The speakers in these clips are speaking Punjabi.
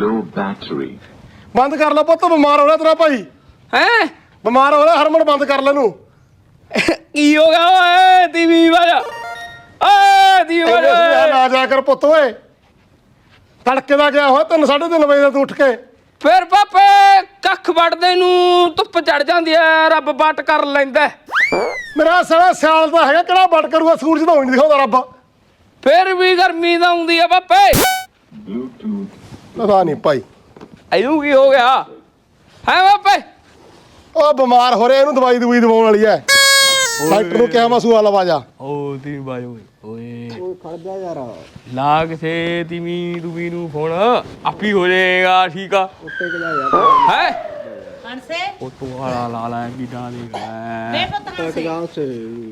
Low battery. ਬੰਦ ਕਰ ਲੈ ਪੁੱਤ ਬਿਮਾਰ ਹੋ ਰਿਹਾ ਤੇਰਾ ਭਾਈ। ਹੈ? ਬਿਮਾਰ ਹੋ ਰਿਹਾ ਹਰਮਨ ਬੰਦ ਕਰ ਲੈ ਨੂੰ ਕੀ ਹੋ ਗਿਆ ਓਏ ਟੀਵੀ ਵਾਲਾ ਓਏ ਸੁਣਿਆ ਵਾਲਾ ਨਾ ਜਾ ਕਰ ਪੁੱਤ ਓਏ। ਤੜਕੇ ਦਾ ਗਿਆ ਹੋਇਆ 3 3:30 ਵਜੇ ਦਾ ਤੂੰ ਉੱਠ ਕੇ। ਫਿਰ ਪਾਪੇ ਕੱਖ ਵੜਦੇ ਨੂੰ ਧੁੱਪ ਚੜ ਜਾਂਦੀ ਐ ਰੱਬ ਵੱਟ ਕਰ ਲੈਂਦਾ ਮੇਰਾ ਸਾਲਾ ਸਿਆਲ ਦਾ ਹੈਗਾ ਕਿਹੜਾ ਵੱਟ ਕਰੂਗਾ ਸੂਰਜ ਤਾਂ ਹੋਈ ਨਹੀਂ ਦਿਖਾਉਂਦਾ ਰੱਬ। ਫਿਰ ਵੀ ਗਰਮੀ ਤਾਂ ਆਉਂਦੀ ਆ ਪਾਪੇ। Bluetooth. ਪਤਾ ਨਹੀਂ ਭਾਈ। ਇਹਨੂੰ ਕੀ ਹੋ ਗਿਆ? ਹੈ ਪਾਪੇ ਉਹ ਬਿਮਾਰ ਹੋ ਰਿਹਾ ਇਹਨੂੰ ਦਵਾਈ ਦਵਾਈ ਦਵਾਉਣ ਵਾਲੀ ਐ ਡਾਕਟਰ ਨੂੰ ਕਿਹਾ ਮਸੂਆ ਲਵਾ ਜਾ ਓ ਤੀ ਬਾਜੋ ਓਏ ਓਏ। ਖੜ ਜਾ ਯਾਰ। ਲਾ ਕਿਸੇ ਤੀਵੀ ਦੂਵੀ ਨੂੰ ਫੋਨ। ਆਪੀ ਹੋ ਜਾਏਗਾ ਠੀਕ ਆ। ਉੱਤੇ ਕਿ ਜਾ। ਯਾਰ ਹੈ? ਹਣਸੇ ਉਹ ਤੋਂ ਵਾਲਾ ਲਾ ਲਾ ਕੀ ਡਾਂ ਦੇ ਮੈਂ ਪੁੱਤ ਹਣਸੇ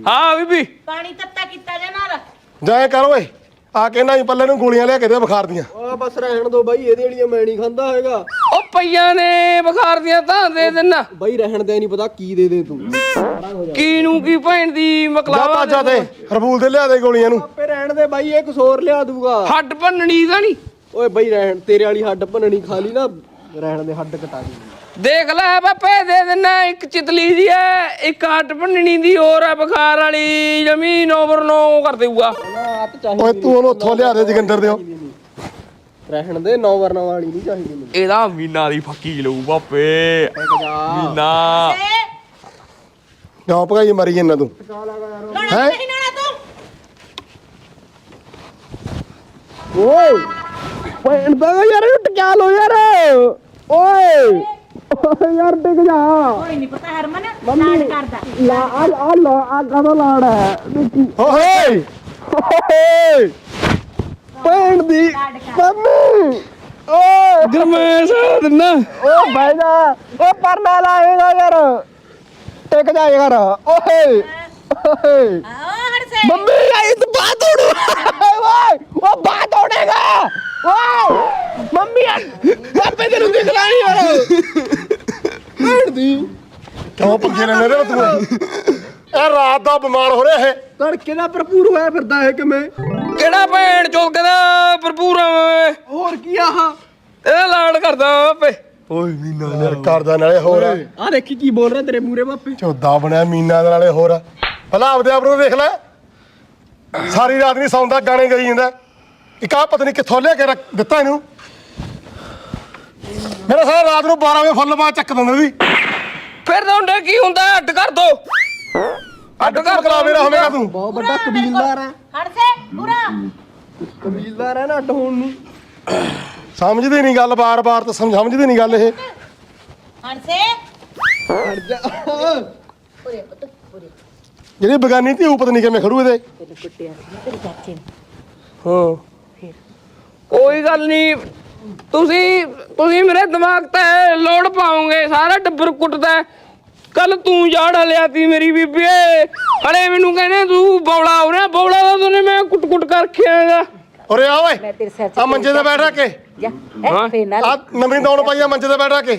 ਹਾਂ ਬੀਬੀ। ਪਾਣੀ ਤੱਤਾ ਕੀਤਾ ਜੇ ਨਾਲ ਜਾਏ ਕਰ ਓਏ। ਆ ਕੇ ਨਾ ਹੀ ਪੱਲੇ ਨੂੰ ਗੋਲੀਆਂ ਲਿਆ ਕੇ ਦੇ ਬੁਖਾਰ ਦੀਆਂ ਆ ਬਸ ਰਹਿਣ ਦੋ ਬਾਈ ਇਹਦੇ ਵਾਲੀਆਂ ਮੈਂ ਨਹੀਂ ਖਾਂਦਾ ਹੈਗਾ। ਉਹ ਪਈਆਂ ਨੇ ਬੁਖਾਰ ਦੀਆਂ ਤਾਂ ਦੇ ਦੇਣਾ ਬਾਈ ਰਹਿਣ ਦੇ ਨਹੀਂ ਪਤਾ ਕੀ ਦੇ ਦੇ ਤੂੰ। ਕੀ ਨੂੰ ਕੀ ਭੈਣ ਦੀ ਜਾ ਮਕਲਾਵਾ ਤੇ ਹਰਬੂਲ ਦੇ ਲਿਆ ਦੇ ਗੋਲੀਆਂ ਨੂੰ। ਆਪੇ ਰਹਿਣ ਦੇ ਬਾਈ ਇਹ ਕੁਛ ਹੋਰ ਲਿਆ ਦੂਗਾ। ਹੱਡ ਭੰਨਣੀ ਤਾਂ ਨਹੀਂ। ਓਏ ਬਾਈ ਰਹਿਣ ਤੇਰੇ ਵਾਲੀ ਹੱਡ ਭੰਨਣੀ ਖਾ ਲਈ ਨਾ। ਰਹਿਣ ਦੇ ਹੱਡ ਕਟਾ ਦੇ। ਦੇਖ ਲੈ ਬਾਪੇ ਦੇ ਦੇਣਾ ਇੱਕ ਚਿਤਲੀ ਦੀ ਐ ਇੱਕ ਹੱਡ ਭੰਨਣੀ ਦੀ ਹੋਰ ਐ ਬੁਖਾਰ ਵਾਲੀ ਜ਼ਮੀਨ ਓਵਰ ਨੋ ਕਰ ਦੇਊਗਾ। ਚਾਹੀਦੀ ਓਏ ਤੂੰ ਉਹਨੂੰ ਉੱਥੋਂ ਲਿਆ ਦੇ ਜਗੰਦਰ ਦਿਓ। ਰਹਿਣ ਦੇ ਨੌ ਵਰਨਾ ਵਾਲੀ ਨਹੀਂ ਚਾਹੀਦੀ ਮੈਨੂੰ। ਇਹਦਾ ਮੀਨਾ ਦੀ ਫੱਕੀ ਲਊ ਬਾਪੇ। ਮੀਨਾ ਕਿਉਂ ਭਗਾਈ ਮਰੀ ਜਾਂਦਾ ਤੂੰ? ਹੈਂ? ਨਹੀਂ ਨਾਣਾ ਤੂੰ। ਓਏ। ਭੈਣ ਦਾ ਯਾਰ ਟਕਿਆ ਲੋ ਯਾਰ। ਓਏ। ਓਏ ਯਾਰ ਟਿਕ ਜਾ। ਕੋਈ ਨਹੀਂ ਪਤਾ ਹਰਮਨ ਲਾਡ ਕਰਦਾ। ਲਾ ਆ ਆ ਲਾ ਆ ਕਦੋਂ ਲਾੜ ਹੈ ਦੇਖੀ ਓਏ! ਓਏ! ਭੈਣ ਦੀ ਮੰਮੀ। ਓਏ! ਗਰਮੈਸ਼ ਦਿਨਾ। ਓ ਭਾਈ ਜਾ। ਓ ਪਰਨਾ ਲਾਏਗਾ ਯਾਰ। ਟਿਕ ਜਾ ਯਾਰ। ਓਏ! ਓਏ! ਆ ਮੰਮੀ ਆਈ ਤੂੰ ਬਾਤ ਉੜੂ ਓਏ ਉਹ ਬਾਤ ਉੜੇਗਾ ਓਏ ਮੰਮੀ ਆ ਆਪੇ ਤੈਨੂੰ ਦਿਖਣਾ ਨਹੀਂ ਯਾਰ ਭੈਣ ਦੀ ਕਿਉਂ ਪੰਗੇ ਲੈਣੇ ਰੇ ਤੂੰ। ਇਹ ਰਾਤ ਦਾ ਬਿਮਾਰ ਹੋ ਰਿਹਾ ਇਹ। ਤੜਕੇ ਦਾ ਭਰਪੂਰ ਹੋਇਆ ਫਿਰਦਾ ਹੈ ਕਿਵੇਂ? ਕਿਹੜਾ ਭੈਣ ਚੋਕਦਾ ਭਰਪੂਰ ਹੋਰ ਕੀ ਆਹ? ਇਹ ਲਾੜ ਕਰਦਾ ਬਾਪੇ ਓਏ ਮੀਨਾ ਯਾਰ ਕਰਦਾ ਨਾਲੇ ਹੋਰ ਆ। ਦੇਖੀ ਕੀ ਬੋਲ ਰਿਹਾ ਤੇਰੇ ਮੂਰੇ ਬਾਪੇ। ਚੋਦਾ ਬਣਿਆ ਮੀਨਾ ਦੇ ਨਾਲੇ ਹੋਰ ਭਲਾ ਆਪਦੇ ਆਪ ਨੂੰ ਦੇਖ ਲੈ। ਸਾਰੀ ਰਾਤ ਨਹੀਂ ਸੌਂਦਾ ਗਾਣੇ ਗਾਈ ਜਾਂਦਾ। ਇੱਕ ਆ ਪਤਾ ਨਹੀਂ ਕਿੱਥੋਂ ਲਿਆ ਕੇ ਰੱਖ- ਦਿੱਤਾ ਇਹਨੂੰ? ਮੇਰਾ ਸਾਰਾ ਰਾਤ ਨੂੰ 12 ਵਜੇ ਫੁੱਲ ਬਾਅਦ ਚੱਕ ਦਿੰਦੇ ਸੀ। ਫਿਰ ਤੁਹਾਡੇ ਕੀ ਹੁੰਦਾ? ਅੱਡ ਕਰ ਦੋ। ਅੱਡ ਕਰ ਕਲਾ ਮੇਰਾ ਹੋਵੇਗਾ ਤੂੰ? ਬਹੁਤ ਵੱਡਾ ਕਬੀਲਦਾਰ ਹੈ ਹਣਸੇ ਪੂਰਾ ਕਬੀਲਦਾਰ ਹੈ ਨਾ ਅੱਡ ਹੋਣ ਨੂੰ। ਸਮਝਦੀ ਨਹੀਂ ਗੱਲ ਬਾਰ-ਬਾਰ ਤਾਂ ਸਮਝ- ਸਮਝਦੀ ਨਹੀਂ ਗੱਲ ਇਹ। ਹਣਸੇ ਹਟ ਜਾ। ਪੂਰੇ ਪੁੱਤ ਪੂਰੇ ਜਿਹੜੀ ਬਗਾਨੀ ਧੀ ਉਹ ਪਤਾ ਨਹੀਂ ਕਿਵੇਂ ਖੜੂ ਇਹਦੇ? ਤੈਨੂੰ ਕੁੱਟਿਆ ਸੀ ਨਾ ਤੇਰੇ ਚਾਚੇ ਨੇ। ਹਾਂ। ਕੋਈ ਗੱਲ ਨਹੀਂ ਤੁਸੀਂ ਤੁਸੀਂ ਮੇਰੇ ਦਿਮਾਗ ਤੇ ਲੋਡ ਪਾਓਗੇ ਸਾਰਾ ਟੱਬਰ ਕੁੱਟਦਾ ਕੱਲ ਤੂੰ ਜਾੜ ਲਿਆ ਤੀ ਮੇਰੀ ਬੀਬੀ ਹਲੇ ਮੈਨੂੰ ਕਹਿੰਦੇ ਤੂੰ ਬੌਲਾ ਹੋ ਰਿਹਾ ਬੌਲਾ ਦਾ ਤੂੰ ਮੈਂ ਕੁੱਟ ਕੁੱਟ ਕਰ ਖਿਆਗਾ ਉਰੇ ਆ ਓਏ ਮੈਂ ਤੇਰੇ ਸਿਰ 'ਚ ਆ ਮੰਜੇ ਤੇ ਬੈਠਾ ਕੇ। ਜਾ ਹਾਂ। ਐ ਫੇਰ ਨਾਲ। ਆ ਨਵੀਂ ਦੌਣ ਪਾਈ ਆ ਮੰਜੇ ਤੇ ਬੈਠਾ ਕੇ।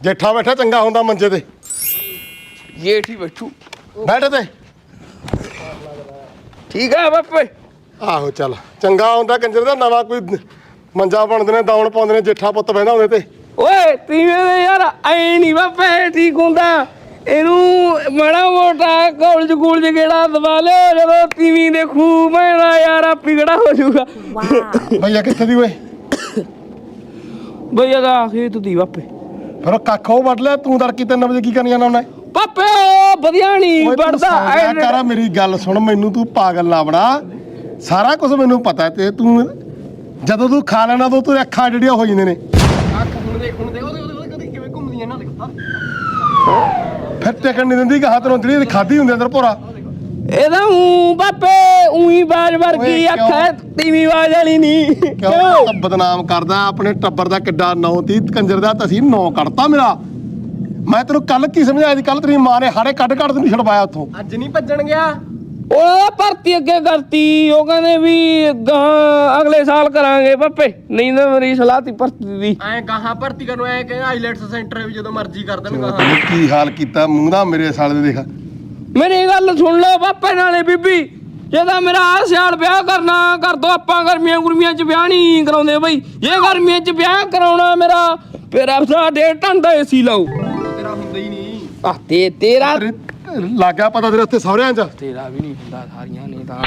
ਜੇਠਾ ਬੈਠਾ ਚੰਗਾ ਹੁੰਦਾ ਮੰਜੇ ਤੇ। ਠੀਕ ਬੈਠੂ। ਬੈਠ ਤੇ। ਠੀਕ ਹੈ ਬਾਪੇ। ਆਹੋ ਚੱਲ ਚੰਗਾ ਹੁੰਦਾ ਕੰਜਰ ਦਾ ਨਵਾਂ ਕੋਈ ਮੰਜਾ ਬਣਦੇ ਨੇ ਦੌਣ ਪਾਉਂਦੇ ਨੇ ਜੇਠਾ ਪੁੱਤ ਬਹਿੰਦਾ ਉਹਦੇ ਤੇ। ਓਏ ਤੀਵੇਂ ਦੇ ਯਾਰ ਐ ਨਹੀਂ ਬਾਪੇ ਠੀਕ ਹੁੰਦਾ। ਇਹਨੂੰ ਮਾੜਾ ਮੋਟਾ ਕਾਲਜ ਕੂਲਜ ਗੇੜਾ ਦਵਾ ਲਿਓ ਜਦੋਂ ਤੀਵੀਂ ਦੇਖੂ ਮੇਰਾ ਯਾਰ ਆਪੀ ਕਿਹੜਾ ਹੋ ਜਾਊਗਾ। ਭਈਆ ਕਿੱਥੇ ਦੀ ਓਏ? ਬਈਆ ਦਾ ਖੇਤ ਦੀ ਬਾਪੇ ਫਿਰ ਉਹ ਕੱਖ ਉਹ ਵੱਢ ਲਿਆ ਤੂੰ ਤੜਕੀ 3 ਵਜੇ ਕੀ ਕਰਨ ਜਾਣਾ ਉਹਨੇ? ਪਾਪੇ ਉਹ ਵਧੀਆ ਨਹੀਂ ਸੌਂ ਜਾ ਕਰ ਮੇਰੀ ਗੱਲ ਸੁਣ ਮੈਨੂੰ ਤੂੰ ਪਾਗਲ ਨਾ ਬਣਾ। ਸਾਰਾ ਕੁਝ ਮੈਨੂੰ ਪਤਾ ਤੇ ਤੂੰ ਜਦੋਂ ਤੂੰ ਖਾ ਲੈਣਾ ਤਾਂ ਤੂੰ ਅੱਖਾਂ ਜਿਹੜੀਆਂ ਹੋ ਜਾਂਦੇ ਨੇ। ਅੱਖ ਹੁਣ ਦੇਖ ਹੁਣ ਦੇਖ ਉਹਦੇ ਉਹਦੇ ਉਹਦੇ ਕਦੇ ਕਿਵੇਂ ਘੁੰਮਦੀਆਂ ਨਾ ਦੇਖ ਆਹ। ਫਿਰ ਟਿਕਣ ਨਹੀਂ ਦਿੰਦੀ ਕਿ ਹੱਥ ਨੂੰ ਜਿਹੜੀ ਖਾਦੀ ਹੁੰਦੀ ਅੰਦਰ ਭੋਰਾ। ਇਹਦਾ ਹੂੰ ਬਾਪੇ ਉਹੀ ਬਾਜ ਵਰਗੀ ਓਏ, ਅੱਖ ਹੈ ਤੀਵੀਂ ਬਾਜ ਵਾਲੀ ਨਹੀਂ ਕਿਉਂ? ਤਾਂ ਬਦਨਾਮ ਕਰਦਾ ਆਪਣੇ ਟੱਬਰ ਦਾ ਕਿੱਡਾ ਨੌ ਤੀ ਕੰਜਰ ਦਾ ਤਸੀਂ ਨੌ ਕੱਢਤਾ ਮੇਰਾ। ਮੈਂ ਤੈਨੂੰ ਕੱਲ ਕੀ ਸਮਝਾਇਆ ਸੀ? ਕੱਲ ਤੇਰੀ ਮਾਂ ਨੇ ਹਾੜੇ ਕੱਢ ਕੱਢ ਤੈਨੂੰ ਛਡਵਾਇਆ ਉੱਥੋਂ। ਅੱਜ ਨਹੀਂ ਭੱਜਣ ਗਿਆ? ਉਹ ਭਰਤੀ ਅੱਗੇ ਕਰਤੀ ਉਹ ਕਹਿੰਦੇ ਵੀ ਗਾਂ ਅਗਲੇ ਸਾਲ ਕਰਾਂਗੇ ਪਾਪੇ। ਨਹੀਂ ਤਾਂ ਮੇਰੀ ਸਲਾਹ ਤੀ ਭਰਤੀ ਦੀ। ਐ ਗਾਹਾਂ ਭਰਤੀ ਕਰਨ ਐ ਕਹਿੰਦਾ ਆਈਲੈਟਸ ਸੈਂਟਰ ਵੀ ਜਦੋਂ ਮਰਜ਼ੀ ਕਰ ਦੇਣ ਗਾਹਾਂ। ਕੀ ਹਾਲ ਕੀਤਾ ਮੂੰਹ ਦਾ ਮੇਰੇ ਸਾਲੇ ਦੇ ਦੇਖ। ਮੇਰੀ ਗੱਲ ਸੁਣ ਲਓ ਪਾਪੇ ਨਾਲੇ ਬੀਬੀ ਜੇ ਤਾਂ ਮੇਰਾ ਆਹ ਸਿਆਲ ਵਿਆਹ ਕਰਨਾ ਕਰ ਦੋ ਆਪਾਂ ਗਰਮੀਆਂ ਗੁਰਮੀਆਂ ਚ ਵਿਆਹ ਨਹੀਂ ਕਰਾਉਂਦੇ ਬਈ। ਜੇ ਗਰਮੀਆਂ ਚ ਵਿਆਹ ਕਰਾਉਣਾ ਮੇਰਾ ਫਿਰ ਆਪਦਾ ਡੇਢ ਟਨ ਦਾ ਏਸੀ ਲਾਓ। ਤੇਰਾ ਹੁੰਦਾ ਹੀ ਨਹੀਂ। ਆ ਤੇ ਤੇਰਾ ਤੇਰੇ ਲੱਗ ਗਿਆ ਪਤਾ ਤੇਰੇ ਉੱਥੇ ਸਹੁਰਿਆਂ 'ਚ? ਤੇਰਾ ਵੀ ਨਹੀਂ ਹੁੰਦਾ ਸਾਰੀਆਂ ਨੇ ਤਾਂ।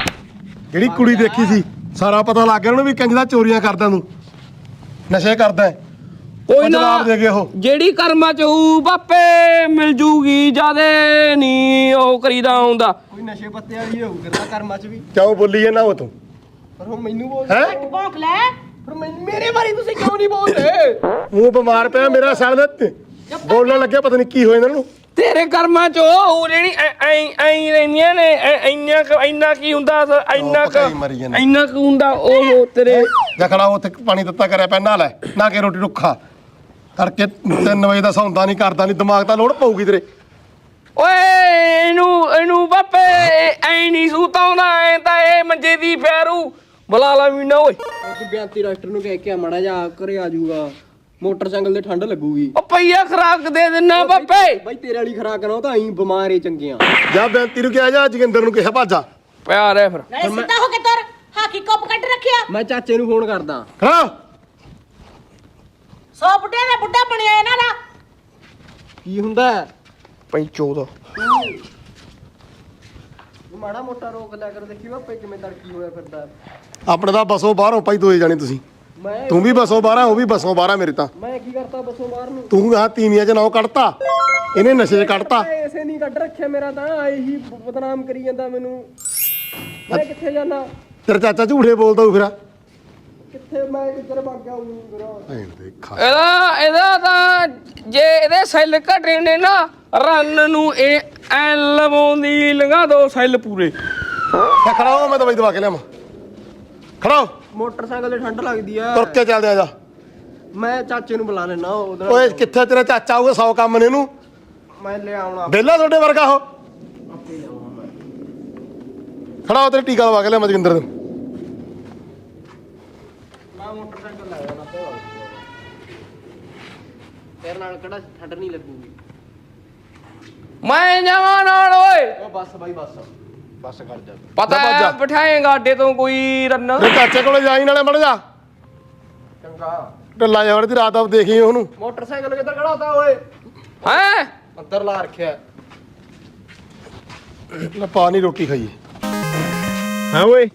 ਜਿਹੜੀ ਕੁੜੀ ਦੇਖੀ ਸੀ ਸਾਰਾ ਪਤਾ ਲੱਗ ਗਿਆ ਉਹਨੂੰ ਵੀ ਕੰਜ ਦਾ ਚੋਰੀਆਂ ਕਰਦਾ ਤੂੰ ਨਸ਼ੇ ਕਰਦਾ ਹੈ। ਕੋਈ ਉਹ ਨਾ ਜਵਾਬ ਦੇ ਗਏ ਉਹ। ਜਿਹੜੀ ਕਰਮਾਂ ਚ ਹੋਊ ਬਾਪੇ ਮਿਲ ਜੂਗੀ ਜਾਦੇ ਨਹੀਂ ਉਹ ਕਰੀਦਾ ਹੁੰਦਾ ਕੋਈ ਨਸ਼ੇ ਪੱਤੇ ਵਾਲੀ ਹੋਊ ਕਰਦਾ ਕਰਮਾਂ ਚ ਵੀ। ਕਿਉਂ ਬੋਲੀ ਜਾਂਦਾ ਉਹ ਤੂੰ? ਪਰ ਹੁਣ ਮੈਨੂੰ ਬੋਲ ਹੈ? ਭੌਂਕ ਲੈ। ਪਰ ਮੈਨੂੰ- ਮੇਰੇ ਬਾਰੇ ਤੁਸੀਂ ਕਿਉਂ ਨਹੀਂ ਬੋਲਦੇ? ਮੂੰਹ ਬਿਮਾਰ ਪਿਆ ਮੇਰਾ ਸਾਲ ਦਾ ਬੋਲਣ ਲੱਗਿਆ ਪਤਾ ਨਹੀਂ ਕੀ ਹੋਇਆ ਇਹਨਾਂ ਨੂੰ। ਤੇਰੇ ਕਰਮਾਂ ਚ ਉਹ ਜਿਹੜੀ ਐ ਐ ਐ ਰਹਿੰਦੀਆਂ ਨੇ ਐ- ਇੰਨਾ ਕੁ ਇੰਨਾ ਕੀ ਹੁੰਦਾ ਪਕਾਈ ਮਰੀ ਕੁ ਜਾਂਦੇ। ਇੰਨਾ ਕੁ ਹੁੰਦਾ ਉਹ ਤੇਰੇ ਜਾ ਖੜਾ ਉੱਥੇ ਪਾਣੀ ਦਿੱਤਾ ਕਰਿਆ ਪੈ ਨਾ ਲੈ ਨਾ ਕੇ ਰੋਟੀ ਰੁੱਖਾ ਤੜਕੇ 3 ਵਜੇ ਦਾ ਸੌਂਦਾ ਨਹੀਂ ਕਰਦਾ ਨਹੀਂ ਦਿਮਾਗ ਤਾਂ ਲੋੜ ਪਊਗੀ ਤੇਰੇ। ਓਏ ਇਹਨੂੰ ਇਹਨੂੰ ਬਾਪੇ ਐ ਨਹੀਂ ਸੂਤਾਉਂਦਾ ਐ ਤਾਂ ਇਹ ਮੰਜੇ ਦੀ ਫੈਰੂ। ਬੁਲਾ ਲਾ ਵੀ ਨਾ ਓਏ। ਤੂੰ ਬਿਆੰਤੀ ਡਾਕਟਰ ਨੂੰ ਕਹਿ ਕੇ ਮੜਾ ਜਾ ਘਰੇ ਆ ਜਾਊਗਾ। ਮੋਟਰਸਾਈਕਲ ਤੇ ਠੰਡ ਲੱਗੂਗੀ। ਉਹ ਪਈਆ ਖਰਾਕ ਦੇ ਦਿੰਨਾ ਬਾਪੇ। ਬਾਈ ਤੇਰੇ ਵਾਲੀ ਖਰਾਕ ਨਾ ਉਹ ਤਾਂ ਅਸੀਂ ਬਿਮਾਰ ਏ ਚੰਗੀਆਂ। ਜਾ ਬੇਨਤੀ ਨੂੰ ਕਿਹਾ ਜਾ ਜਗਿੰਦਰ ਨੂੰ ਕਿਹਾ ਭਾਜਾ ਪਿਆਰ ਹੈ ਫਿਰ। ਨਾਲੇ ਸਿੱਧਾ ਹੋ ਕੇ ਤੁਰ ਹਾਕੀ ਕੱਪ ਕੱਢ ਰੱਖਿਆ। ਮੈਂ ਚਾਚੇ ਨੂੰ ਫੋਨ ਕਰਦਾ। ਖੜਾ ਸੌ ਬੁੱਢਿਆਂ ਦਾ ਬੁੱਢਾ ਬਣਿਆ ਇਹਨਾਂ ਦਾ। ਕੀ ਹੁੰਦਾ? ਹੈ? ਪੈਂਚੋ ਦਾ ਤੂੰ ਮਾੜਾ ਮੋਟਾ ਰੋਕ ਲਿਆ ਕਰ ਦੇਖੀ ਬਾਪੇ ਕਿਵੇਂ ਤੜਕੀ ਹੋਇਆ ਫਿਰਦਾ। ਆਪਣੇ ਤਾਂ ਬਸੋਂ ਬਾਹਰੋਂ ਪਾਈ ਦੋਏ ਜਾਣੇ ਤੁਸੀਂ। ਮੈਂ ਤੂੰ ਵੀ ਬਸੋਂ ਬਾਹਰ ਆ ਉਹ ਵੀ ਬਸੋਂ ਬਾਹਰ ਆ ਮੇਰੇ ਤਾਂ। ਮੈਂ ਕੀ ਕਰਤਾ ਬਸੋਂ ਬਾਹਰ ਨੂੰ? ਤੂੰ ਆ ਤੀਵੀਆਂ 'ਚ ਨਾਉ ਕੱਢਤਾ। ਇਹਨੇ ਨਸ਼ੇ 'ਚ ਕੱਢਤਾ। ਮੈਂ ਇਸੇ ਨਹੀਂ ਕੱਢ ਰੱਖਿਆ ਮੇਰਾ ਤਾਂ ਇਹੀ ਬਦਨਾਮ ਕਰੀ ਜਾਂਦਾ ਮੈਨੂੰ। ਮੈਂ ਕਿੱਥੇ ਜਾਣਾ ਤੇਰਾ ਚਾਚਾ ਝੂਠੇ ਬੋਲਦਾ ਉਹ ਫਿਰ। ਕਿੱਥੇ ਮੈਂ ਕਿੱਧਰ ਭੱਗ ਗਿਆ ਹੂੰ ਮੇਰਾ ਭੈਣ ਦੇ ਖਾ ਇਹਦਾ ਇਹਦਾ ਤਾਂ ਜੇ ਇਹਦੇ ਸੈੱਲ ਘਟੇ ਨੇ ਨਾ ਰਨ ਨੂੰ ਇਹ ਐ ਲਵਾਉਂਦੀ ਲੰਗਾ ਦੋ ਸੈੱਲ ਪੂਰੇ। ਖੜਾ ਹੋ ਮੈਂ ਦਵਾਈ ਦਵਾ ਕੇ ਲਿਆਵਾਂ। ਖੜਾ ਹੋ। ਮੋਟਰਸਾਈਕਲ ਤੇ ਠੰਡ ਲੱਗਦੀ ਆ। ਤੁਰ ਕੇ ਚੱਲਦੇ ਆ ਜਾ। ਮੈਂ ਚਾਚੇ ਨੂੰ ਬੁਲਾ ਲੈਣਾ ਉਹਦੇ ਨਾਲ ਓਏ ਕਿੱਥੇ ਤੇਰਾ ਚਾਚਾ ਆਊਗਾ 100 ਕੰਮ ਨੇ ਇਹਨੂੰ? ਮੈਂ ਲੈ ਆਉਣਾ। ਬੇਲਾ ਤੁਹਾਡੇ ਵਰਗਾ ਹੋ ਖੜਾ ਹੋ ਤੇਰੇ ਟੀਕਾ ਲਵਾ ਕੇ ਲਿਆਵਾਂ ਜਗਿੰਦਰ ਨੂੰ। ਮੈਂ ਮੋਟਰਸਾਈਕਲ ਲੈ ਜਾਣਾ ਤੇਰੇ ਨਾਲ ਕਿਹੜਾ ਠੰਡ ਨਹੀਂ ਲੱਗੂਗੀ। ਮੈਂ ਜਾਵਾਂ ਨਾਲ ਓਏ। ਉਹ ਬੱਸ ਬਾਈ ਬੱਸ। ਬੱਸ ਕਰ ਜਾ। ਪਤਾ ਜਾ ਭੱਜ ਜਾ। ਹੈ। ਬਿਠਾਏਗਾ ਅੱਡੇ ਤੋਂ ਕੋਈ ਰਨ ਮੇਰੇ ਚਾਚੇ ਕੋਲੇ ਜਾਈ ਨਾਲੇ ਮੜ ਜਾ। ਚੰਗਾ। ਢੱਲਾ ਜਾ ਵੜਦੀ ਰਾਤ ਆਪ ਦੇਖੀ ਉਹਨੂੰ। ਮੋਟਰਸਾਈਕਲ ਕਿੱਧਰ ਖੜਾ ਹੁੰਦਾ ਓਏ? ਹੈ? ਅੰਦਰ ਲਾ ਰੱਖਿਆ। ਲੈ ਪਾ ਨਹੀਂ ਰੋਟੀ ਖਾਈਏ। ਹਾਂ ਓਏ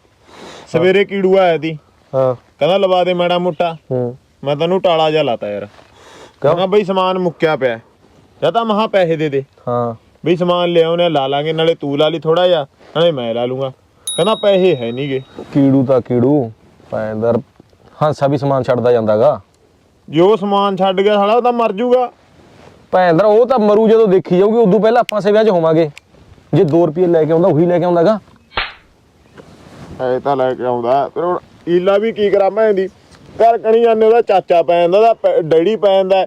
ਸਵੇਰੇ ਕੀੜੂ ਆਇਆ ਤੀ ਹਾਂ। ਕਹਿੰਦਾ ਲਵਾ ਦੇ ਮੈੜਾ ਮੋਟਾ। ਹੂੰ। ਮੈਂ ਤੈਨੂੰ ਟਾਲਾ ਜਾ ਲਾਤਾ ਯਾਰ। ਕਹਿੰਦਾ ਬਈ ਸਮਾਨ ਮੁੱਕਿਆ ਪਿਆ। ਜਾਂ ਤਾਂ ਮਹਾ ਪੈਸੇ ਦੇ ਦੇ। ਹਾਂ। ਬਈ ਸਮਾਨ ਲਿਆਉਣੇ ਲਾ ਲਾਂਗੇ ਨਾਲੇ ਤੂੰ ਲਾ ਲਈ ਥੋੜਾ ਜਿਹਾ ਨਾਲੇ ਮੈਂ ਲਾ ਲੂੰਗਾ। ਕਹਿੰਦਾ ਪੈਸੇ ਹੈ ਨਹੀਂਗੇ ਕੀੜੂ ਤਾਂ ਕੀੜੂ ਪੈਂਦਰ ਹਾਂਸਾ ਵੀ ਸਮਾਨ ਛੱਡਦਾ ਜਾਂਦਾਗਾ। ਜੋ ਸਮਾਨ ਛੱਡ ਗਿਆ ਸਾਲਾ ਉਹ ਤਾਂ ਮਰ ਜਾਊਗਾ ਭੈਂਦਰ ਉਹ ਤਾਂ ਮਰੂ ਜਦੋਂ ਦੇਖੀ ਜਾਊਗੀ ਉਦੋਂ ਪਹਿਲਾਂ ਆਪਾਂ ਸੇਵਿਆਂ 'ਚ ਹੋਵਾਂਗੇ। ਜੇ 2 ਰੁਪਏ ਲੈ ਕੇ ਆਉਂਦਾ ਉਹੀ ਲੈ ਕੇ ਆਉਂਦਾਗਾ। ਐ ਤਾਂ ਲੈ ਕੇ ਆਉਂਦਾ। ਫਿਰ ਹੁਣ ਈਲਾ ਵੀ ਕੀ ਕਰਾਂ ਮੈਂ ਦੀ ਘਰ ਕਣੀ ਜਾਂਦੇ ਉਹਦਾ ਚਾਚਾ ਪੈ ਜਾਂਦਾ ਉਹਦਾ ਡੈਡੀ ਪੈ ਜਾਂਦਾ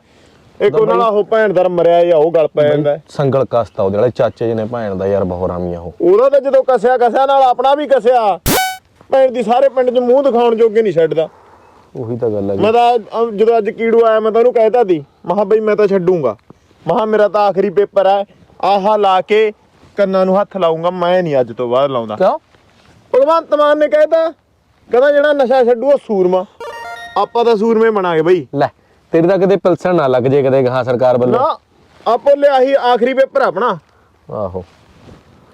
ਇੱਕ ਉਹਨਾਂ ਦਾ ਉਹ ਭੈਣ ਦਰ ਮਰਿਆ ਜਾਂ ਉਹ ਗਲ ਪੈ ਜਾਂਦਾ ਸੰਗਲ ਕਸਤਾ ਉਹਦੇ ਵਾਲੇ ਚਾਚੇ ਜੀ ਨੇ ਭੈਣ ਦਾ ਯਾਰ ਬਹੁਤ ਰਾਮੀਆਂ ਉਹ। ਉਹਦਾ ਤਾਂ ਜਦੋਂ ਕਸਿਆ ਕਸਿਆ ਨਾਲ ਆਪਣਾ ਵੀ ਕਸਿਆ ਭੈਣ ਦੀ ਸਾਰੇ ਪਿੰਡ 'ਚ ਮੂੰਹ ਦਿਖਾਉਣ ਜੋਗੇ ਨਹੀਂ ਛੱਡਦਾ। ਉਹੀ ਤਾਂ ਗੱਲ ਹੈ ਮੈਂ ਤਾਂ ਜਦੋਂ ਅੱਜ ਕੀੜੂ ਆਇਆ ਮੈਂ ਤਾਂ ਉਹਨੂੰ ਕਹਿਤਾ ਸੀ ਮਹਾ ਬਈ ਮੈਂ ਤਾਂ ਛੱਡੂੰਗਾ। ਮਹਾ ਮੇਰਾ ਤਾਂ ਆਖਰੀ ਪੇਪਰ ਹੈ ਆਹਾ ਲਾ ਕੇ ਕੰਨਾਂ ਨੂੰ ਹੱਥ ਲਾਉਂਗਾ ਮੈਂ ਨਹੀਂ ਅੱਜ ਤੋਂ ਬਾਅਦ ਲਾਉਂਦਾ। ਕਿਉਂ? ਭਗਵੰਤ ਮਾਨ ਨੇ ਕਹਿਤਾ ਕਹਿੰਦਾ ਜਿਹੜਾ ਨਸ਼ਾ ਛੱਡੂ ਉਹ ਸੂਰਮਾ। ਆਪਾਂ ਤਾਂ ਸੂਰਮੇ ਬਣਾਂਗੇ ਬਈ। ਲੈ ਤੇਰੀ ਤਾਂ ਕਿਤੇ ਪਿਲਸਣ ਨਾ ਲੱਗ ਜੇ ਕਦੇ ਗਾਂ ਸਰਕਾਰ ਵੱਲੋਂ। ਨਾ ਆਪੋ ਲਿਆ ਹੀ ਆਖਰੀ ਪੇਪਰ ਆਪਣਾ। ਆਹੋ।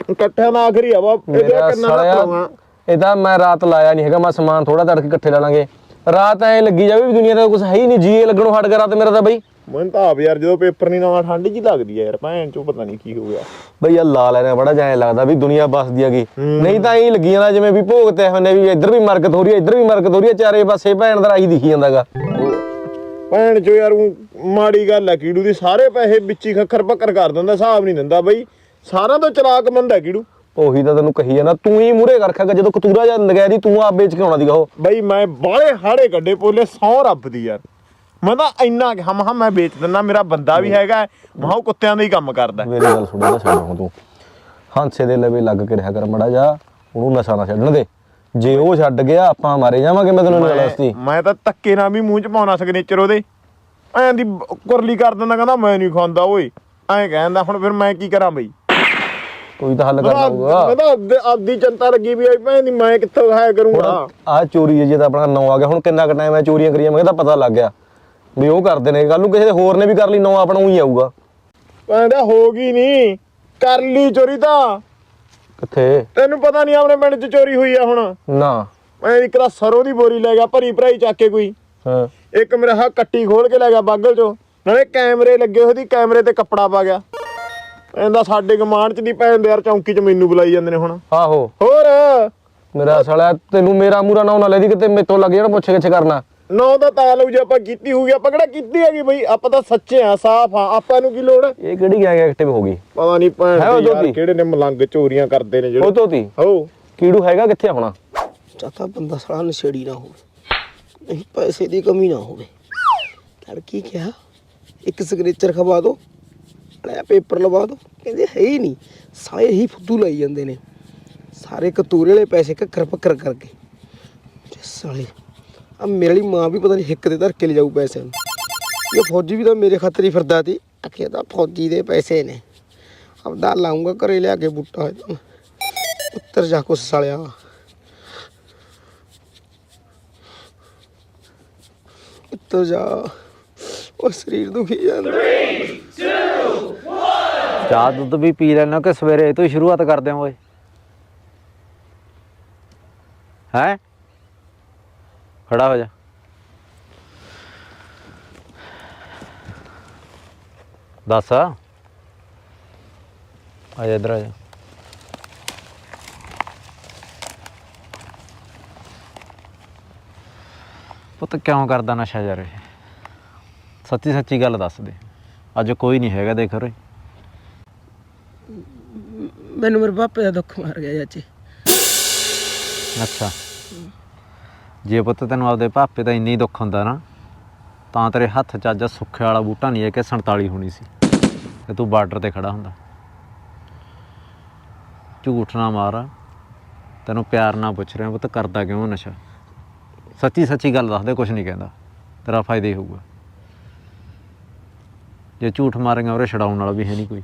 ਇਕੱਠਿਆਂ ਦਾ ਆਖਰੀ ਆ ਵਾ ਇਹਦੇ ਮੇਰਾ ਕੰਨਾਂ ਦਾ ਸਾਲਿਆ ਇਹਦਾ ਮੈਂ ਰਾਤ ਲਾਇਆ ਨਹੀਂ ਹੈਗਾ ਮੈਂ ਸਮਾਨ ਥੋੜਾ ਤੜਕੇ ਇਕੱਠੇ ਲਾ ਲਾਂਗੇ। ਰਾਤ ਐ ਲੱਗੀ ਜਾਵੇ ਵੀ ਦੁਨੀਆ ਦਾ ਕੁਝ ਹੈ ਹੀ ਨਹੀਂ ਜੀਏ ਲੱਗਣੋਂ ਹਟ ਗਿਆ ਰਾਤ ਮੇਰਾ ਤਾਂ ਬਈ। ਮੈਨੂੰ ਤਾਂ ਆਪ ਯਾਰ ਜਦੋਂ ਪੇਪਰ ਨਹੀਂ ਨਵਾਂ ਠੰਡ ਜੀ ਲੱਗਦੀ ਹੈ ਯਾਰ ਭੈਣ ਚੋਂ ਪਤਾ ਨਹੀਂ ਕੀ ਹੋ ਗਿਆ। ਬਈ ਆ ਲਾ ਲੈਣਾ ਬੜਾ ਜਾਏ ਲੱਗਦਾ ਵੀ ਦੁਨੀਆ ਬਸਦੀ ਹੈਗੀ। ਨਹੀਂ ਤਾਂ ਐਂ ਲੱਗੀ ਜਾਂਦਾ ਜਿਵੇਂ ਵੀ ਭੋਗ ਤੇ ਹੁੰਦੇ ਵੀ ਇੱਧਰ ਵੀ ਮਰਕਤ ਹੋ ਰਹੀ ਹੈ ਇੱਧਰ ਵੀ ਮਰਕਤ ਹੋ ਰਹੀ ਹੈ ਚਾਰੇ ਪਾਸੇ ਭੈਣ ਦਾ ਰਾਹੀ ਦਿਖੀ ਜਾਂਦਾਗਾ। ਭੈਣ ਚੋ ਯਾਰ ਊਂ ਮਾੜੀ ਗੱਲ ਆ ਕੀੜੂ ਦੀ ਸਾਰੇ ਪੈਸੇ ਵਿੱਚ ਹੀ ਖੱਖਰ ਪੱਕਰ ਕਰ ਦਿੰਦਾ ਹਿਸਾਬ ਨਹੀਂ ਦਿੰਦਾ ਬਈ। ਸਾਰਿਆਂ ਤੋਂ ਚਲਾਕ ਬੰਦਾ ਕੀੜੂ। ਉਹੀ ਤਾਂ ਤੈਨੂੰ ਕਹੀ ਜਾਂਦਾ ਤੂੰ ਹੀ ਮੂਰੇ ਕਰ ਰੱਖਿਆਗਾ ਜਦੋਂ ਕਤੂਰਾ ਜਾਂ ਨਗੈਰੀ ਤੂੰ ਆਪ ਵੇਚ ਕੇ ਆਉਣਾ ਦੀਗਾ ਉਹ। ਬਈ ਮੈਂ ਬਾਲੇ ਹਾੜੇ ਕੱਢੇ ਪੋਲੇ ਸੌ ਰੱਬ ਦੀ ਯਾਰ। ਮੈਂ ਤਾਂ ਇੰਨਾ ਕਿ ਹਮ ਹਮ ਮੈਂ ਵੇਚ ਦਿੰਦਾ ਮੇਰਾ ਬੰਦਾ ਵੀ ਹੈਗਾ ਮਹਾ ਉਹ ਕੁੱਤਿਆਂ ਦਾ ਹੀ ਕੰਮ ਕਰਦਾ। ਮੇਰੀ ਗੱਲ ਸੁਣ ਲੈ ਛੱਡ ਹੁਣ ਤੂੰ। ਹਾਂਸੇ ਦੇ ਲਵੇ ਲੱਗ ਕੇ ਰਿਹਾ ਕਰ ਮੜਾ ਜਾ ਉਹਨੂੰ ਨਸ਼ਾ ਨਾ ਛੱਡਣ ਦੇ। ਜੇ ਉਹ ਛੱਡ ਗਿਆ ਆਪਾਂ ਮਾਰੇ ਜਾਵਾਂਗੇ ਮੈਂ ਤੈਨੂੰ ਨਹੀਂ ਦੱਸਦੀ ਮੈਂ ਮੈਂ ਤਾਂ ਧੱਕੇ ਨਾਲ ਵੀ ਮੂੰਹ ਚ ਪਾਉਣਾ ਸਿਗਨੇਚਰ ਉਹਦੇ। ਐਂ ਦੀ ਕੁਰਲੀ ਕਰ ਦਿੰਦਾ ਕਹਿੰਦਾ ਮੈਂ ਨਹੀਂ ਖਾਂਦਾ ਓਏ। ਐਂ ਕਹਿੰਦਾ ਹੁਣ ਫਿਰ ਮੈਂ ਕੀ ਕਰਾਂ ਬਈ? ਕੋਈ ਤਾਂ ਹੱਲ ਕਰਨਾ ਮੈਂ ਹੋਊਗਾ ਤਾਂ ਆਪਦੇ- ਚਿੰਤਾ ਲੱਗੀ ਵੀ ਆਈ ਭੈਣ ਦੀ ਮੈਂ ਕਿੱਥੋਂ ਖਾਇਆ ਕਰੂੰਗਾ? ਆ ਚੋਰੀ ਜੇ ਤਾਂ ਆਪਣਾ ਨੌ ਆ ਗਿਆ ਹੁਣ ਕਿੰਨਾ ਕੁ ਟਾਈਮ ਚੋਰੀਆਂ ਕਰੀਆਂ ਮੈਂ ਤਾਂ ਪਤਾ ਲੱਗ ਗਿਆ ਵੀ ਉਹ ਕਰਦੇ ਨੇ ਕੱਲ ਨੂੰ ਕਿਸੇ ਹੋਰ ਨੇ ਵੀ ਕਰ ਲਈ ਨੌ ਆਪਣਾ ਉਹੀ ਆਊਗਾ। ਭੈਣ ਦਾ ਹੋ ਗਈ ਨਹੀਂ ਕਰ ਲਈ ਚੋਰੀ ਤਾਂ। ਕਿੱਥੇ? ਤੈਨੂੰ ਪਤਾ ਨਹੀਂ ਆਪਣੇ ਪਿੰਡ 'ਚ ਚੋਰੀ ਹੋਈ ਆ ਹੁਣ। ਨਾ। ਮੈਂ ਇੱਕ ਤਾਂ ਸਰੋਂ ਦੀ ਬੋਰੀ ਲੈ ਗਿਆ ਭਰੀ ਭਰਾਈ ਚੱਕ ਕੇ ਕੋਈ। ਹਾਂ। ਇੱਕ ਮੇਰਾ ਹਾ ਕੱਟੀ ਖੋਲ ਕੇ ਲੈ ਗਿਆ ਬਾਗਲ 'ਚੋਂ। ਨਾਲੇ ਕੈਮਰੇ ਲੱਗੇ ਹੋਏ ਸੀ ਕੈਮਰੇ ਤੇ ਕੱਪੜਾ ਪਾ ਗਿਆ। ਇਹਦਾ ਸਾਡੇ ਗਮਾਨ 'ਚ ਦੀ ਭੈਣ ਦੇ ਯਾਰ ਚੌਂਕੀ 'ਚ ਮੈਨੂੰ ਬੁਲਾਈ ਜਾਂਦੇ ਨੇ ਹੁਣ। ਆਹੋ। ਹੋਰ। ਮੇਰਾ ਸਾਲਾ ਤੈਨੂੰ ਮੇਰਾ ਮੂਰਾ ਨਾ ਨਾ ਲੈ ਦੀ ਕਿਤੇ ਮੇਤੋਂ ਲੱਗ ਜਾਣਾ ਪੁੱਛੇ ਕਿੱਛੇ ਕਰਨਾ। ਨੌ ਦਾ ਤਾਂ ਲਓ ਜੇ ਆਪਾਂ ਕੀਤੀ ਹੋਊਗੀ ਆਪਾਂ ਕਿਹੜਾ ਕੀਤੀ ਹੈਗੀ ਬਈ? ਆਪਾਂ ਤਾਂ ਸੱਚੇ ਆ ਸਾਫ਼ ਆ ਆਪਾਂ ਨੂੰ ਕੀ ਲੋੜ ਹੈ? ਇਹ ਕਿਹੜੀ ਗੈਂਗ ਐਕਟਿਵ ਹੋ ਗਈ? ਪਤਾ ਨਹੀਂ ਭੈਣ ਹੈ ਉਹ ਦੇ ਯਾਰ? ਕਿਹੜੇ ਨੇ ਮਲੰਗ ਚੋਰੀਆਂ ਕਰਦੇ ਨੇ ਉਹ ਜਿਹੜੇ ਤੋਤੀ ਹੋ। ਕੀੜੂ ਹੈਗਾ ਕਿੱਥੇ ਹੋਣਾ? ਚਾਹਤਾ ਬੰਦਾ ਸਾਲਾ ਨਸ਼ੇੜੀ ਨਾ ਹੋਵੇ। ਨਹੀਂ ਪੈਸੇ ਦੀ ਕਮੀ ਨਾ ਹੋਵੇ। ਲੜਕੀ ਕਿਹਾ? ਇੱਕ ਸਿਗਨੇਚਰ ਖਵਾ ਦੋ ਅੜਿਆ ਪੇਪਰ ਲਵਾ ਦੋ। ਕਹਿੰਦੇ ਹੈ ਹੀ ਨਹੀਂ। ਸਾਰੇ ਹੀ ਫੁੱਦੂ ਲਾਈ ਜਾਂਦੇ ਨੇ। ਸਾਰੇ ਕਤੂਰੇ ਵਾਲੇ ਪੈਸੇ ਕੱਕਰ ਪੱਕਰ ਕਰਕੇ। ਜੇ ਸਾਲੇ ਆ ਮੇਰੇ ਲਈ ਮਾਂ ਵੀ ਪਤਾ ਨਹੀਂ ਹਿੱਕ ਤੇ ਧਰ ਕੇ ਲਿਜਾਊ ਪੈਸੇ ਨੂੰ। ਇਹ ਫੌਜੀ ਵੀ ਤਾਂ ਮੇਰੇ ਖਾਤਰ ਹੀ ਫਿਰਦਾ ਸੀ ਆਖਿਆ ਤਾਂ ਫੌਜੀ ਦੇ ਪੈਸੇ ਨੇ। ਆਪਦਾ ਲਾਉਂਗਾ ਘਰੇ ਲਿਆ ਕੇ ਬੂਟਾ ਹੋਇਆ ਤਾਂ ਉੱਤਰ ਜਾ ਕੁਛ ਸਾਲਿਆ। ਉੱਤਰ ਜਾ। ਉਹ ਸਰੀਰ ਦੁਖੀ ਜਾਂਦਾ। ਚਾਹ ਦੁੱਧ ਵੀ ਪੀ ਲੈਣਾ ਕਿ ਸਵੇਰੇ ਇਹ ਤੋਂ ਹੀ ਸ਼ੁਰੂਆਤ ਕਰਦੇ ਹਾਂ ਓਏ। ਹੈ? ਖੜਾ ਹੋ ਜਾ। ਦੱਸ। ਆ ਜਾ ਇੱਧਰ ਆ ਜਾ। ਪੁੱਤ ਕਿਉਂ ਕਰਦਾ ਨਸ਼ਾ ਯਾਰ ਇਹ? ਸੱਚੀ ਸੱਚੀ ਗੱਲ ਦੱਸ ਦੇ। ਅੱਜ ਕੋਈ ਨਹੀਂ ਹੈਗਾ ਦੇਖ ਰੇ ਮੈਨੂੰ ਮੇਰੇ ਪਾਪੇ ਦਾ ਦੁੱਖ ਮਾਰ ਗਿਆ ਚਾਚੇ। ਅੱਛਾ। ਜੇ ਪੁੱਤ ਤੈਨੂੰ ਆਪਦੇ ਭਾਪੇ ਦਾ ਇੰਨੀ ਦੁੱਖ ਹੁੰਦਾ ਨਾ ਤਾਂ ਤੇਰੇ ਹੱਥ 'ਚ ਅੱਜ ਆਹ ਸੁੱਖੇ ਵਾਲਾ ਬੂਟਾ ਨਹੀਂ ਹੈ ਕਿ 47 ਹੋਣੀ ਸੀ। ਤੇ ਤੂੰ ਬਾਰਡਰ ਤੇ ਖੜਾ ਹੁੰਦਾ। ਝੂਠ ਨਾ ਮਾਰ। ਤੈਨੂੰ ਪਿਆਰ ਨਾਲ ਪੁੱਛ ਰਿਹਾ ਪੁੱਤ ਕਰਦਾ ਕਿਉਂ ਨਸ਼ਾ? ਸੱਚੀ ਸੱਚੀ ਗੱਲ ਦੱਸ ਦੇ ਕੁਝ ਨਹੀਂ ਕਹਿੰਦਾ। ਤੇਰਾ ਫਾਇਦਾ ਹੀ ਹੋਊਗਾ। ਜੇ ਝੂਠ ਮਾਰੇਗਾ ਉਹਰੇ ਛਡਾਉਣ ਵਾਲਾ ਵੀ ਹੈ ਨਹੀਂ ਕੋਈ।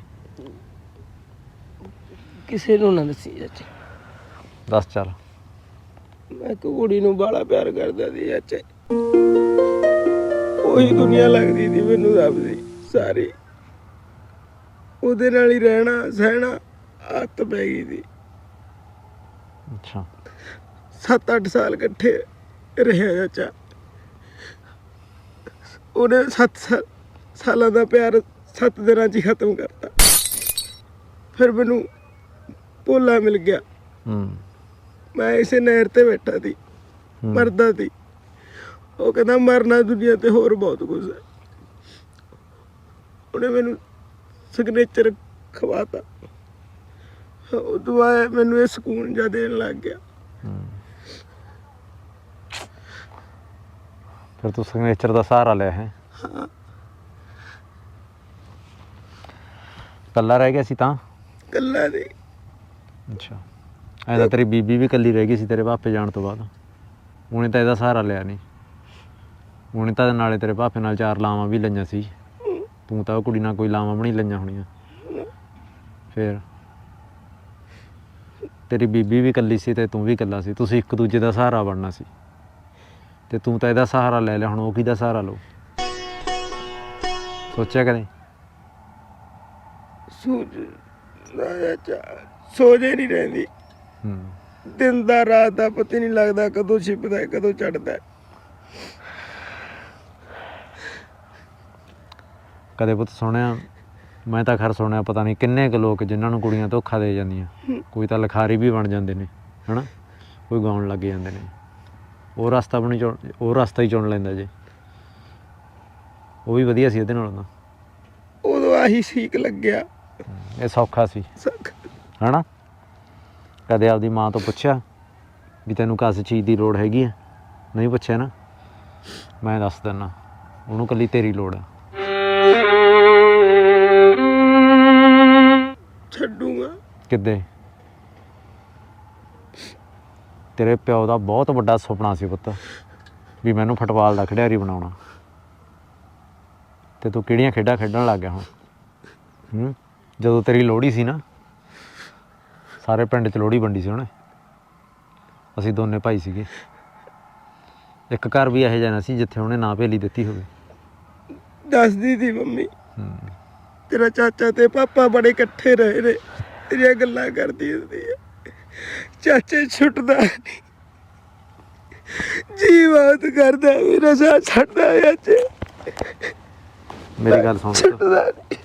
ਕਿਸੇ ਨੂੰ ਨਾ ਦੱਸੀ ਚਾਚੇ। ਦੱਸ ਚੱਲ। ਮੈਂ ਇੱਕ ਕੁੜੀ ਨੂੰ ਬਾਲਾ ਪਿਆਰ ਕਰਦਾ ਸੀ ਚਾਚੇ ਉਹੀ ਦੁਨੀਆ ਲੱਗਦੀ ਸੀ ਮੈਨੂੰ ਰੱਬ ਦੀ ਸਾਰੀ। ਉਹਦੇ ਨਾਲ ਹੀ ਰਹਿਣਾ ਸਹਿਣਾ ਆਦਤ ਪੈ ਗਈ ਸੀ। ਅੱਛਾ। 7-8 ਸਾਲ ਇਕੱਠੇ ਰਿਹਾ ਚਾਚਾ। ਉਹਨੇ 7 ਸਾਲ ਸਾਲਾਂ ਦਾ ਪਿਆਰ 7 ਦਿਨਾਂ 'ਚ ਹੀ ਖਤਮ ਕਰਤਾ। ਫਿਰ ਮੈਨੂੰ ਭੋਲਾ ਮਿਲ ਗਿਆ। ਹੂੰ। ਮੈਂ ਇਸੇ ਨਹਿਰ ਤੇ ਬੈਠਾ ਸੀ। ਮਰਦਾ ਸੀ। ਉਹ ਕਹਿੰਦਾ ਮਰਨਾ ਦੁਨੀਆ ਤੇ ਹੋਰ ਬਹੁਤ ਕੁਝ ਹੈ। ਉਹਨੇ ਮੈਨੂੰ ਸਿਗਨੇਚਰ ਖਵਾਤਾ। ਉਹ ਦੁਆ ਮੈਨੂੰ ਇਹ ਸਕੂਨ ਜਿਹਾ ਦੇਣ ਲੱਗ ਗਿਆ। ਫਿਰ ਤੂੰ ਸਿਗਨੇਚਰ ਦਾ ਸਹਾਰਾ ਲਿਆ ਹੈ? ਕੱਲਾ ਰਹਿ ਗਿਆ ਸੀ ਤਾਂ? ਕੱਲਾ ਦੇ ਅੱਛਾ। ਐਂ ਤਾਂ ਤੇਰੀ ਬੀਬੀ ਵੀ ਇਕੱਲੀ ਰਹਿ ਗਈ ਸੀ ਤੇਰੇ ਪਾਪੇ ਜਾਣ ਤੋਂ ਬਾਅਦ। ਉਹਨੇ ਤਾਂ ਇਹਦਾ ਸਹਾਰਾ ਲਿਆ ਨਹੀਂ ਉਹਨੇ ਤਾਂ ਨਾਲੇ ਤੇਰੇ ਪਾਪੇ ਨਾਲ ਚਾਰ ਲਾਵਾਂ ਵੀ ਲਈਆਂ ਸੀ। ਤੂੰ ਤਾਂ ਉਹ ਕੁੜੀ ਨਾਲ ਕੋਈ ਲਾਵਾਂ ਵੀ ਨਹੀਂ ਲਈਆਂ ਹੋਣੀਆਂ। ਫਿਰ ਤੇਰੀ ਬੀਬੀ ਵੀ ਇਕੱਲੀ ਸੀ ਤੇ ਤੂੰ ਵੀ ਇਕੱਲਾ ਸੀ। ਤੁਸੀਂ ਇੱਕ ਦੂਜੇ ਦਾ ਸਹਾਰਾ ਬਣਨਾ ਸੀ। ਤੇ ਤੂੰ ਤਾਂ ਇਹਦਾ ਸਹਾਰਾ ਲੈ ਲਿਆ, ਹੁਣ ਉਹ ਕਿਹਦਾ ਸਹਾਰਾ ਲਓ ਸੋਚਿਆ ਕਦੇ? ਸੂਝ ਨਾ ਚਾਚਾ ਸੋਝੇ ਨਹੀਂ ਰਹਿੰਦੀ। ਦਿਨ ਦਾ ਰਾਤ ਦਾ ਪਤਾ ਨਹੀਂ ਲੱਗਦਾ ਕਦੋਂ ਛਿਪਦਾ ਕਦੋਂ ਚੜਦਾ ਕਦੇ ਪੁੱਤ ਸੁਣਿਆ? ਮੈਂ ਤਾਂ ਖਰ ਸੁਣਿਆ ਪਤਾ ਨਹੀਂ ਕਿੰਨੇ ਕੁ ਲੋਕ ਜਿਨ੍ਹਾਂ ਨੂੰ ਕੁੜੀਆਂ ਧੋਖਾ ਦੇ ਜਾਂਦੀਆਂ। ਕੋਈ ਤਾਂ ਲਿਖਾਰੀ ਵੀ ਬਣ ਜਾਂਦੇ ਨੇ ਹਨਾ? ਕੋਈ ਗਾਉਣ ਲੱਗ ਜਾਂਦੇ ਨੇ। ਉਹ ਰਸਤਾ ਬਣੀ ਚੁਣ ਉਹ ਰਸਤਾ ਹੀ ਚੁਣ ਲੈਂਦਾ ਜੇ। ਉਹ ਵੀ ਵਧੀਆ ਸੀ ਇਹਦੇ ਨਾਲੋਂ ਤਾਂ। ਉਦੋਂ ਆਹੀ ਸੀਕ ਲੱਗਿਆ। ਇਹ ਸੌਖਾ ਸੀ। ਹਨਾ? ਕਦੇ ਆਪਦੀ ਮਾਂ ਤੋਂ ਪੁੱਛਿਆ ਵੀ ਤੈਨੂੰ ਕਿਸ ਚੀਜ਼ ਦੀ ਲੋੜ ਹੈਗੀ ਹੈ ਨਹੀਂ ਪੁੱਛਿਆ ਨਾ। ਮੈਂ ਦੱਸ ਦਿੰਦਾ ਉਹਨੂੰ ਕੱਲੀ ਤੇਰੀ ਲੋੜ ਹੈ ਛੱਡੂਗਾ। ਕਿੱਦੇ? ਤੇਰੇ ਪਿਓ ਦਾ ਬਹੁਤ ਵੱਡਾ ਸੁਪਨਾ ਸੀ ਪੁੱਤ ਵੀ ਮੈਨੂੰ ਫੁੱਟਬਾਲ ਦਾ ਖਿਡਾਰੀ ਬਣਾਉਣਾ। ਤੇ ਤੂੰ ਕਿਹੜੀਆਂ ਖੇਡਾਂ ਖੇਡਣ ਲੱਗ ਗਿਆ ਹੁਣ? ਹੂੰ? ਜਦੋਂ ਤੇਰੀ ਲੋੜੀ ਸੀ ਨਾ ਸਾਰੇ ਪਿੰਡ 'ਚ ਲੋਹੜੀ ਵੰਡੀ ਸੀ ਉਹਨੇ। ਅਸੀਂ ਦੋਨੇ ਭਾਈ ਸੀਗੇ। ਇੱਕ ਘਰ ਵੀ ਇਹੋ ਜਿਹਾ ਨਾ ਸੀ ਜਿੱਥੇ ਉਹਨੇ ਨਾ ਭੇਲੀ ਦਿੱਤੀ ਹੋਵੇ। ਦੱਸਦੀ ਸੀ ਮੰਮੀ। ਤੇਰਾ ਚਾਚਾ ਤੇ ਪਾਪਾ ਬੜੇ ਇਕੱਠੇ ਰਹੇ ਨੇ। ਤੇਰੀਆਂ ਗੱਲਾਂ ਕਰਦੀ ਹੁੰਦੀ ਹੈ ਚਾਚੇ ਛੁੱਟਦਾ ਨਹੀਂ। ਜੀ ਬਾਤ ਕਰਦਾ ਮੇਰਾ ਸਾਥ ਛੱਡਦਾ ਅੱਜ ਮੇਰੀ ਗੱਲ ਸੁਣ। ਛੱਡਦਾ ਨਹੀਂ।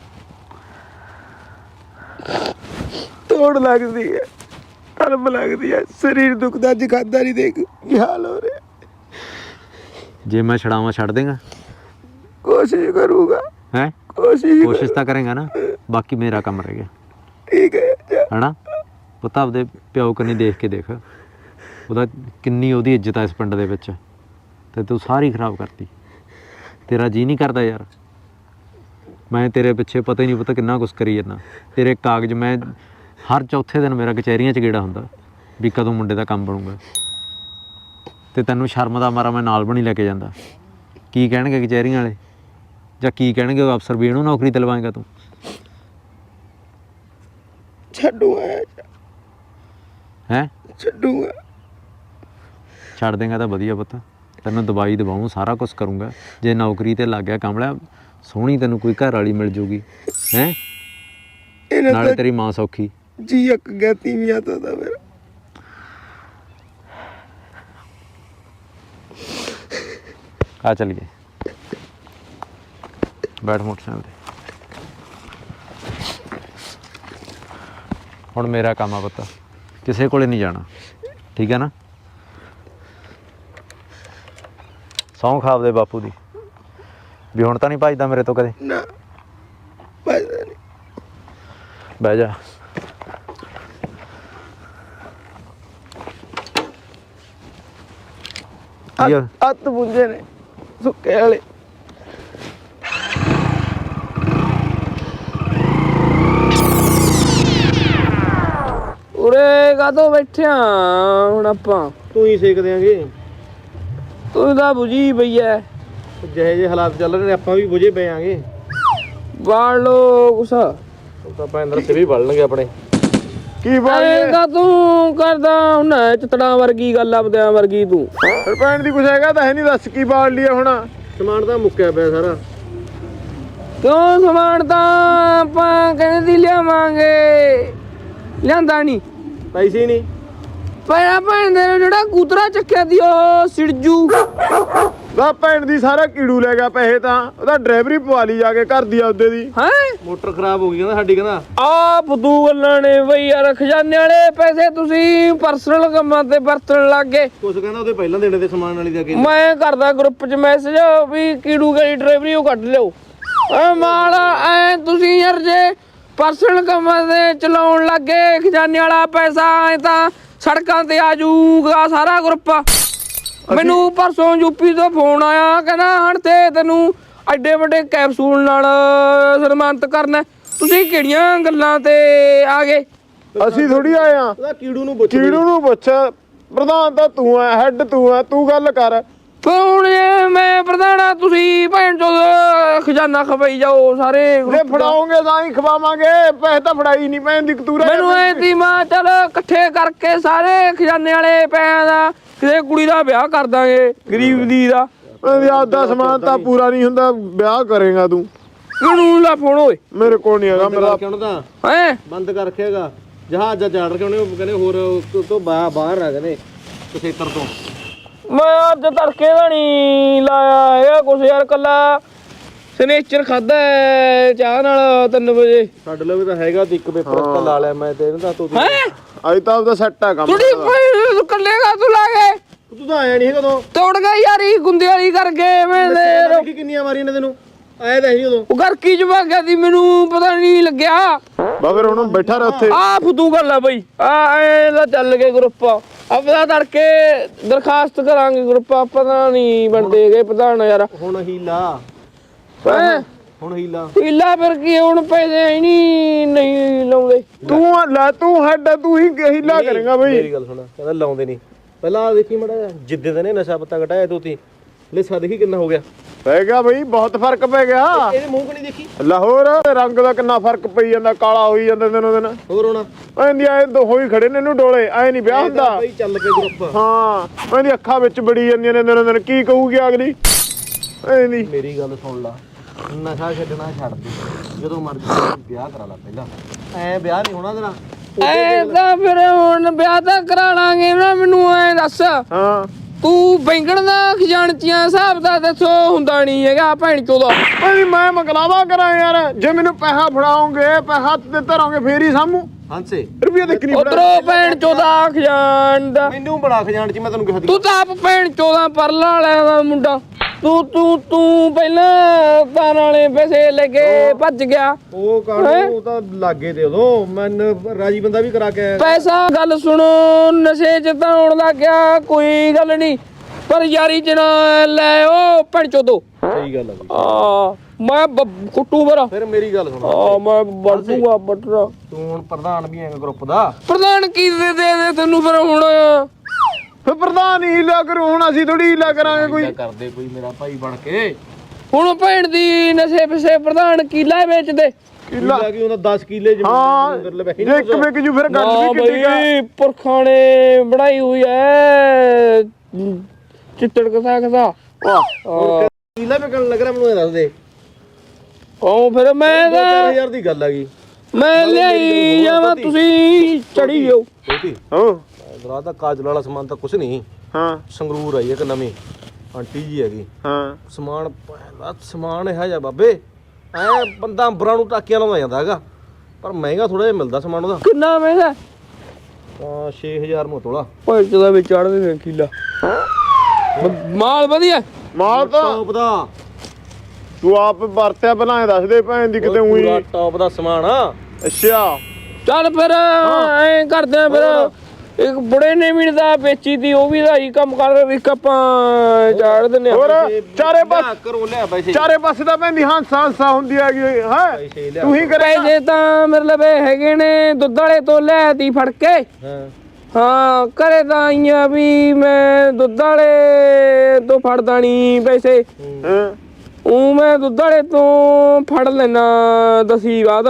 ਤੋੜ ਲੱਗਦੀ ਹੈ। ਅਲਮ ਲੱਗਦੀ ਹੈ। ਸਰੀਰ ਦੁਖਦਾ ਜਗਾਦਾ ਨਹੀਂ ਦੇਖ। ਕੀ ਹਾਲ ਹੋ ਰਿਹਾ? ਜੇ ਮੈਂ ਛਡਾਵਾਂ ਛੱਡ ਦੇਗਾ? ਕੋਸ਼ਿਸ਼ ਕਰੂਗਾ। ਹੈ? ਕੋਸ਼ਿਸ਼ ਕੋਸ਼ਿਸ਼ ਤਾਂ ਕਰੇਗਾ ਨਾ। ਬਾਕੀ ਮੇਰਾ ਕੰਮ ਰਹਿ ਗਿਆ। ਠੀਕ ਹੈ। ਹਨਾ? ਪੁੱਤ ਆਪਦੇ ਪਿਓ ਕਨੀ ਦੇਖ ਕੇ ਦੇਖ। ਉਹਦਾ ਕਿੰਨੀ ਉਹਦੀ ਇੱਜ਼ਤ ਆ ਇਸ ਪਿੰਡ ਦੇ ਵਿੱਚ। ਤੇ ਤੂੰ ਸਾਰੀ ਖਰਾਬ ਕਰਤੀ। ਤੇਰਾ ਜੀ ਨਹੀਂ ਕਰਦਾ ਯਾਰ। ਮੈਂ ਤੇਰੇ ਪਿੱਛੇ ਪਤਾ ਹੀ ਨਹੀਂ ਪਤਾ ਕਿੰਨਾ ਕੁਛ ਕਰੀ ਜਾਂਦਾ। ਤੇਰੇ ਕਾਗਜ਼ ਮੈਂ ਹਰ ਚੌਥੇ ਦਿਨ ਮੇਰਾ ਕਚਹਿਰੀਆਂ 'ਚ ਗੇੜਾ ਹੁੰਦਾ ਵੀ ਕਦੋਂ ਮੁੰਡੇ ਦਾ ਕੰਮ ਬਣੂਗਾ। ਤੇ ਤੈਨੂੰ ਸ਼ਰਮ ਦਾ ਮਾਰਾ ਮੈਂ ਨਾਲ ਬਣੀ ਲੈ ਕੇ ਜਾਂਦਾ। ਕੀ ਕਹਿਣਗੇ ਕਚਹਿਰੀਆਂ ਵਾਲੇ? ਜਾਂ ਕੀ ਕਹਿਣਗੇ ਉਹ ਅਫਸਰ ਵੀ ਇਹਨੂੰ ਨੌਕਰੀ ਦਿਲਵਾਏਗਾ ਤੂੰ? ਛੱਡੂਗਾ ਹੈ? ਛੱਡੂਗਾ ਛੱਡ ਦੇਗਾ ਤਾਂ ਵਧੀਆ ਪੁੱਤ। ਤੈਨੂੰ ਦਵਾਈ ਦਵਾਉਂ ਸਾਰਾ ਕੁਝ ਕਰੂੰਗਾ। ਜੇ ਨੌਕਰੀ ਤੇ ਲੱਗ ਗਿਆ ਕਮਲਾ ਸੋਹਣੀ ਤੈਨੂੰ ਕੋਈ ਘਰ ਵਾਲੀ ਮਿਲ ਜੂਗੀ। ਹੈ? ਨਾਲੇ ਤੇਰੀ ਮਾਂ ਸੌਖੀ। ਜੀ ਅੱਕ ਗਿਆ ਤੀਵੀਆਂ ਤੋਂ ਤਾਂ ਮੇਰਾ ਆ ਚੱਲੀਏ। ਬੈਠ ਮੋਟਰਸਾਈਕਲ ਤੇ। ਹੁਣ ਮੇਰਾ ਕੰਮ ਆ ਪੁੱਤ। ਕਿਸੇ ਕੋਲੇ ਨਹੀਂ ਜਾਣਾ। ਠੀਕ ਹੈ ਨਾ? ਸੌਂ ਖਾਵਦੇ ਬਾਪੂ ਦੀ। ਵੀ ਹੁਣ ਤਾਂ ਨਹੀਂ ਭੱਜਦਾ ਮੇਰੇ ਤੋਂ ਕਦੇ। ਨਾ ਨਹੀਂ। ਬਹਿ ਜਾ। ਕੀ ਆ? ਪੁੰਝੇ ਨੇ ਸੁੱਕੇ ਵਾਲੇ। ਉਰੇ ਕਾਹਤੋਂ ਬੈਠਿਆ ਹੁਣ ਆਪਾਂ? ਤੂੰ ਹੀ ਸੇਕ ਦੇਾਂਗੇ ਤੂੰ ਤਾਂ ਬੁਝੀ ਪਈ ਐ। ਜਿਹੇ ਜਿਹੇ ਹਾਲਾਤ ਚੱਲ ਰਹੇ ਨੇ ਆਪਾਂ ਵੀ ਬੁਝੇ ਪਏ ਆਂਗੇ। ਵਾੜ ਲੋ ਕੁਛ। ਉਹ ਤਾਂ ਪੈਂਦਰ ਸਿਰ ਵੀ ਵੜਨਗੇ ਆਪਣੇ। ਕੀ ਬਾਤ ਐਂਗਾ ਤੂੰ ਕਰਦਾ ਹੁਣ ਚਤੜਾ ਵਰਗੀ ਗੱਲ ਆਪਦਿਆਂ ਵਰਗੀ ਤੂੰ। ਫਿਰ ਭੈਣ ਦੀ ਕੁਛ ਹੈਗਾ ਤਾਂ ਹੈ ਨਹੀਂ ਦੱਸ ਕੀ ਬਾੜ ਲਿਆ ਹੁਣ? ਸਮਾਨ ਤਾਂ ਮੁੱਕਿਆ ਪਿਆ ਸਾਰਾ। ਕਿਉਂ ਸਮਾਨ ਤਾਂ ਆਪਾਂ ਕਹਿੰਦੇ ਦੀ ਲਿਆਵਾਂਗੇ। ਲਿਆਂਦਾ ਨਹੀਂ ਪੈਸੇ ਨਹੀਂ ਦੇ ਨੇ ਜਿਹੜਾ ਕੂਤਰਾ ਚੱਕਿਆ ਦੀ ਉਹ ਸਿੜਜੂ ਦਾ ਭੈਣ ਦੀ ਸਾਰਾ ਕੀੜੂ ਲੈ ਗਿਆ ਪੈਸੇ ਤਾਂ ਉਹਦਾ ਡਰਾਈਵਰੀ ਪਵਾ ਲਈ ਜਾ ਕੇ ਘਰ ਦੀ ਆਪਦੇ ਦੀ। ਹੈ? ਮੋਟਰ ਖਰਾਬ ਹੋ ਗਈ ਕਹਿੰਦਾ ਸਾਡੀ ਕਹਿੰਦਾ। ਆ ਫਦੂ ਗੱਲਾਂ ਨੇ ਬਈ ਯਾਰ ਖਜ਼ਾਨੇ ਵਾਲੇ ਪੈਸੇ ਤੁਸੀਂ ਪਰਸਨਲ ਕੰਮਾਂ ਤੇ ਵਰਤਣ ਲੱਗ ਗਏ। ਕੁਛ ਕਹਿੰਦਾ ਉਹਦੇ ਪਹਿਲਾਂ ਦੇਣੇ ਤੇ ਸਮਾਨ ਵਾਲੀ ਦੇ ਅੱਗੇ ਮੈਂ ਕਰਦਾ ਗਰੁੱਪ 'ਚ ਮੈਸੇਜ ਵੀ ਕੀੜੂ ਗਈ ਡਰਾਈਵਰੀ ਉਹ ਕੱਢ ਲਿਓ। ਐ ਮਾਲ ਐ ਤੁਸੀਂ ਯਾਰ ਜੇ ਪਰਸਨਲ ਕੰਮਾਂ ਤੇ ਚਲਾਉਣ ਲੱਗੇ ਖਜ਼ਾਨੇ ਵਾਲਾ ਪੈਸਾ ਐ ਤਾਂ ਸੜਕਾਂ ਤੇ ਆ ਜਾਊਗਾ ਸਾਰਾ ਗਰੁੱਪ ਮੈਨੂੰ ਪਰਸੋਂ ਯੂਪੀ ਤੋਂ ਫੋਨ ਆਇਆ ਕਹਿੰਦਾ ਹਣ ਤੇ ਤੈਨੂੰ ਐਡੇ ਵੱਡੇ ਕੈਪਸੂਲ ਨਾਲ ਸਨਮਾਨਿਤ ਕਰਨਾ। ਤੁਸੀਂ ਕਿਹੜੀਆਂ ਗੱਲਾਂ ਤੇ ਆ ਗਏ? ਅਸੀਂ ਥੋੜੀ ਆਏ ਆ ਉਹਦਾ ਕੀੜੂ ਨੂੰ ਪੁੱਛ ਕੀੜੂ ਨੂੰ ਪੁੱਛ। ਪ੍ਰਧਾਨ ਤਾਂ ਤੂੰ ਆ ਹੈੱਡ ਤੂੰ ਆ ਤੂੰ ਗੱਲ ਕਰ। ਜੇ ਮੈਂ ਪ੍ਰਧਾਨਾ ਤੁਸੀਂ ਭੈਣ ਚੋਦ ਖਜ਼ਾਨਾ ਖਪਾਈ ਜਾਓ ਸਾਰੇ ਜੇ ਫੜਾਓਗੇ ਤਾਂ ਹੀ ਖਵਾਵਾਂਗੇ ਪੈਸੇ ਤਾਂ ਫੜਾਈ ਨਹੀਂ ਦੀ ਕਤੂਰਾ ਮੈਨੂੰ ਐ ਤੀ ਮਾਂ ਚੱਲ ਇਕੱਠੇ ਕਰਕੇ ਸਾਰੇ ਖਜ਼ਾਨੇ ਵਾਲੇ ਪੈਸਿਆਂ ਦਾ ਕਿਸੇ ਕੁੜੀ ਦਾ ਵਿਆਹ ਕਰ ਦਾਂਗੇ ਗਰੀਬ ਦੀ ਦਾ। ਉਹਦੀ ਆਪਦਾ ਸਮਾਨ ਤਾਂ ਪੂਰਾ ਨਹੀਂ ਹੁੰਦਾ ਵਿਆਹ ਕਰੇਗਾ ਤੂੰ। ਕਿਹਨੂੰ ਲਾ ਫੋਨ ਓਏ। ਮੇਰੇ ਕੋਲ ਨਹੀਂ ਹੈਗਾ ਮੇਰਾ ਕਿਉਂ ਤਾਂ। ਹੈ? ਬੰਦ ਕਰ ਰੱਖਿਆਗਾ ਜਹਾਜ਼ ਜਾ ਚੜ ਕੇ ਉਹਨੇ ਉਹ ਕਹਿੰਦੇ ਹੋਰ ਤੋਂ ਬਾਹਰ ਆ ਕਹਿੰਦੇ ਕਸੇਤਰ ਤੋਂ। ਮੈਂ ਅੱਜ ਤੜਕੇ ਦਾ ਨਹੀਂ ਲਾਇਆ ਹੈਗਾ ਕੁਛ ਯਾਰ ਕੱਲਾ ਸਨੇਚਰ ਖਾਦਾ ਚਾਹ ਨਾਲ 3 ਵਜੇ। ਸਾਡੇ ਲਵੇ ਤਾਂ ਹੈਗਾ ਤੇ ਇੱਕ ਪੇਪਰ ਤਾਂ ਲਾ ਲਿਆ ਮੈਂ ਤੇ ਇਹਨਾਂ ਦਾ ਤੂੰ ਹੈ? ਅੱਜ ਤਾਂ ਆਪਦਾ ਸੈੱਟ ਆ ਕੰਮ ਤੁੜੀ ਕੱਲੇਗਾ ਤੂੰ ਲਾ ਕੇ ਤੂੰ ਤਾਂ ਆਇਆ ਨਹੀਂ ਕਦੋਂ ਤੋੜ ਗਿਆ ਯਾਰੀ ਗੁੰਦੇ ਵਾਲੀ ਕਰਕੇ ਮੈਂ ਦੇ ਦੇਖੀ ਕਿੰਨੀਆਂ ਮਾਰੀਆਂ ਨੇ। ਤੈਨੂੰ ਆਇਆ ਤਾਂ ਨਹੀਂ ਉਦੋਂ। ਉਹ ਘਰ ਕੀ ਜਵਾ ਗਿਆ ਦੀ ਮੈਨੂੰ ਪਤਾ ਨਹੀਂ ਲੱਗਿਆ। ਬਾ ਫਿਰ ਹੁਣ ਬੈਠਾ ਰਹਿ ਉੱਥੇ। ਆ ਫੁੱਦੂ ਗੱਲ ਆ ਬਈ। ਆ ਐ ਦਾ ਚੱਲ ਗਏ ਗਰੁੱਪ ਆਪਦਾ ਤੜਕੇ ਦਰਖਾਸਤ ਕਰਾਂਗੇ ਗਰੁੱਪ ਆਪਾਂ ਤਾਂ ਨਹੀਂ ਬਣਦੇ ਗਏ ਪ੍ਰਧਾਨ ਯਾਰ। ਹੁਣ ਹੀਲਾ ਹੁਣ ਹੀਲਾ। ਹੀਲਾ ਫਿਰ ਕੀ ਹੁਣ ਪੈਸੇ ਹੀ ਨਹੀਂ ਨਹੀਂ ਲਾਉਂਦੇ। ਤੂੰ ਆ- ਲੈ ਤੂੰ ਹੈੱਡ ਆ, ਤੂੰ ਹੀ ਹੀਲਾ ਕਰੇਗਾ ਬਈ। ਮੇਰੀ ਗੱਲ ਸੁਣ ਕਹਿੰਦਾ ਲਾਉਂਦੇ ਨਹੀਂ ਪਹਿਲਾਂ ਆਹ ਦੇਖੀ ਮੜਾ ਜਿੱਦੇ ਦੇ ਨੇ ਨਸ਼ਾ ਪੱਤਾ ਘਟਾਇਆ ਤੂੰ ਤੀ। ਲਿਸਾ ਦੇਖੀ ਕਿੰਨਾ ਹੋ ਗਿਆ। ਪੈ ਗਿਆ ਬਈ ਬਹੁਤ ਫ਼ਰਕ ਪੈ ਗਿਆ। ਇਹਦੇ ਮੂੰਹ ਕਣੀ ਦੇਖੀ? ਲਾਹੌਰ ਰੰਗ ਦਾ ਕਿੰਨਾ ਫ਼ਰਕ ਪਈ ਜਾਂਦਾ ਕਾਲਾ ਹੋਈ ਜਾਂਦਾ ਦਿਨੋਂ ਦਿਨ। ਹੋਰ ਹੋਣਾ? ਐਂਦੀ ਐ ਦੋ ਹੋਈ ਖੜੇ ਨੇ ਇਹਨੂੰ ਡੋਲੇ ਐ ਨਹੀਂ ਵਿਆਹ ਹੁੰਦਾ। ਬਈ ਚੱਲ ਪਏ ਗਰੁੱਪ ਹਾਂ ਇਹਦੀ ਅੱਖਾਂ ਵਿੱਚ ਬੜੀ ਜਾਂਦੀਆਂ ਨੇ ਦਿਨੋਂ ਦਿਨ ਕੀ ਕਹੂਗੀ ਅਗਲੀ? ਐਂਦੀ ਮੇਰੀ ਗੱਲ ਸੁਣ ਲਾ। ਨਸ਼ਾ ਛੱਡਣਾ ਛੱਡ ਦੇ ਜਦੋਂ ਮਰਜ਼ੀ ਵਿਆਹ ਕਰਾ ਲਾ ਪਹਿਲਾਂ। ਐ ਵਿਆਹ ਨਹੀਂ ਹੋਣਾ ਤੇਰਾ ਐ ਤਾਂ ਫਿਰ ਹੁਣ ਵਿਆਹ ਤਾਂ ਕਰਾ ਲਾਂਗੇ ਨਾ ਮੈਨੂੰ ਐ ਦੱਸ। ਹਾਂ। ਤੂੰ ਬੈਂਗਣ ਦਾ ਖਜ਼ਾਨਚੀਆਂ ਹਿਸਾਬ ਦਾ ਦੱਸੋ ਹੁੰਦਾ ਨਹੀਂ ਹੈਗਾ ਭੈਣ ਚੋਦਾ। ਐਂਦੀ ਮੈਂ ਮਕਲਾਵਾ ਕਰਾਂ ਯਾਰ। ਜੇ ਮੈਨੂੰ ਪੈਸਾ ਫੜਾਓਗੇ ਪੈਸਾ ਤੇ ਧਰੋਗੇ ਫੇਰ ਹੀ ਸਾਮੂ ਹੰਸੇ ਰੁਪਈਆ ਦੇ ਕਿੰਨੀ ਫੜਾ ਉਧਰੋਂ ਭੈਣ ਚੋਦਾ ਖਜ਼ਾਨ ਦਾ। ਮੈਨੂੰ ਬੜਾ ਖਜ਼ਾਨ ਚ ਮੈਂ ਤੈਨੂੰ ਕਿਹਾ ਤੂੰ ਤਾਂ ਆਪ ਭੈਣ ਚੋਦਾ ਪਰਲਾ ਵਾਲਿਆਂ ਦਾ ਮੁੰਡਾ। ਤੂੰ ਤੂੰ ਤੂੰ ਪਹਿਲਾਂ ਤਾਂ ਨਾਲੇ ਪੈਸੇ ਲੈ ਕੇ ਭੱਜ ਗਿਆ। ਉਹ ਕਾਹਨੂੰ? ਉਹ ਤਾਂ ਲਾਗੇ ਤੇ ਉਦੋਂ। ਮੈਨੂੰ ਰਾਜੀ ਬੰਦਾ ਵੀ ਕਰਾ ਕੇ ਆਇਆ। ਪੈਸਾ ਗੱਲ ਸੁਣੋ ਨਸ਼ੇ ਚ ਤਾਂ ਆਉਣ ਲੱਗ ਗਿਆ ਕੋਈ ਗੱਲ ਨਹੀਂ। ਪਰ ਯਾਰੀ ਨਾ ਲੈ ਉਹ ਭੈਣ ਚੋਦੋ। ਸਹੀ ਗੱਲ ਆ ਬਈ ਆ ਮੈਂ ਬ- ਕੁੱਟੂ ਬਰਾ ਫਿਰ ਮੇਰੀ ਗੱਲ ਸੁਣ। ਆ ਮੈਂ ਵਰਤੂਗਾ ਬਟਰਾ ਤੂੰ ਹੁਣ ਪ੍ਰਧਾਨ ਵੀ ਹੈਗਾ ਗਰੁੱਪ ਦਾ। ਪ੍ਰਧਾਨ ਕੀ ਦੇ ਦੇ ਦੇ ਤੈਨੂੰ ਫਿਰ ਹੁਣ? ਫੇ ਪ੍ਰਧਾਨ ਹੀ ਹੀਲਾ ਕਰੂ ਹੁਣ ਅਸੀਂ ਥੋੜੀ ਹੀਲਾ ਕਰਾਂਗੇ ਕੋਈ। ਕਰਦੇ ਕੋਈ ਮੇਰਾ ਭਾਈ ਬਣ ਕੇ। ਹੁਣ ਭੈਣ ਦੀ ਨਸ਼ੇ ਪਿਛੇ ਪ੍ਰਧਾਨ ਕੀਲਾ ਵੇਚਦੇ। ਕਿੱਲਾ। ਕੀ ਹੁੰਦਾ 10 ਕਿੱਲੇ ਜ਼ਮੀਨ ਹਾਂ ਅੰਦਰ ਲਵੇ। ਜੇ ਇੱਕ ਵਿਕ ਜੂ ਫਿਰ ਨਾ ਗੱਡ ਵੀ ਕਿੱਡੀ ਗਾ ਬਈ ਪੁਰਖਾਂ ਨੇ ਬਣਾਈ ਹੋਈ ਐ। ਚਿੱਤੜ ਕਸਾ ਕਸਾ। ਵਾਹ। ਕਿੱਲਾ ਵਿਕਣ ਲੱਗ ਰਿਹਾ ਮੈਨੂੰ ਇਹ ਦੱਸ ਦੇ। ਉਹ ਫਿਰ ਮੈਂ ਤਾਂ 4000 ਦੀ ਗੱਲ ਆ ਗਈ। ਮੈਂ ਲਿਆਈ ਜਾਵਾਂ ਤੁਸੀਂ ਚੜੀ ਜਾਓ ਹਾਂ। ਰਾਤ ਦਾ ਕਾਜਲ ਵਾਲਾ ਸਮਾਨ ਤਾਂ ਕੁਛ ਨਹੀਂ। ਹਾਂ। ਸੰਗਰੂਰ ਆਈ ਇੱਕ ਨਵੀਂ ਆਂਟੀ ਜੀ ਹੈਗੀ। ਹਾਂ। ਸਮਾਨ ਪਹਿਲਾ ਸਮਾਨ ਇਹ ਜਾ ਬਾਬੇ ਐ ਬੰਦਾ ਅੰਬਰਾਂ ਨੂੰ ਟਾਕੀਆਂ ਲਾਉਂਦਾ ਜਾਂਦਾ ਹੈਗਾ ਪਰ ਮਹਿੰਗਾ ਥੋੜਾ ਜਿਹਾ ਮਿਲਦਾ ਸਮਾਨ ਉਹਦਾ। ਕਿੰਨਾ ਮਹਿੰਗਾ? ਤਾਂ 6000 ਨੂੰ ਤੋਲਾ। ਓਏ ਚਦਾ ਵਿੱਚ ਚੜਦੇ ਨੇ ਕੀਲਾ। ਮਾਲ ਵਧੀਆ? ਮਾਲ ਤਾਂ ਟੌਪ ਦਾ। ਤੂੰ ਆਪ ਵਰਤਿਆ ਬਣਾਏ ਦੱਸ ਦੇ ਭੈਣ ਦੀ ਕਿਤੇ ਉਹੀ ਪੂਰਾ ਟੌਪ ਦਾ ਸਮਾਨ ਅੱਛਾ। ਚੱਲ ਫਿਰ ਐਂ ਕਰਦੇ ਆ ਫਿਰ। ਇੱਕ ਬੁੜੇ ਨੇ ਵੀ ਦਾ ਵੇਚੀ ਤੀ ਉਹ ਵੀ ਦਾ ਹੀ ਕੰਮ ਕਰ ਇੱਕ ਆਪਾਂ ਚਾੜ ਦਿੰਨੇ ਹੋਰ ਚਾਰੇ ਪਾਸ ਕਰੋ ਲਿਆ ਪੈਸੇ। ਚਾਰੇ ਪਾਸੇ ਦੀ ਹਾਂਸਾ ਹਾਂਸਾ ਹੁੰਦੀ ਹੈਗੀ ਹੈ? ਤੂੰ ਹੀ ਕਰੇ ਪੈਸੇ ਤਾਂ ਮੇਰੇ ਲਵੇ ਹੈਗੇ ਨੇ ਦੁੱਧ ਵਾਲੇ ਤੋਂ ਲੈ ਤੀ ਫੜ ਕੇ। ਹਾਂ। ਹਾਂ ਘਰੇ ਤਾਂ ਆਈਆਂ ਵੀ ਮੈਂ ਦੁੱਧ ਵਾਲੇ ਤੋਂ ਫੜਦਾ ਨਹੀਂ ਪੈਸੇ। ਹਾਂ? ਉਹ ਮੈਂ ਦੁੱਧ ਵਾਲੇ ਤੋਂ ਫੜ ਲੈਣਾ ਦਸੀ ਬਾਅਦ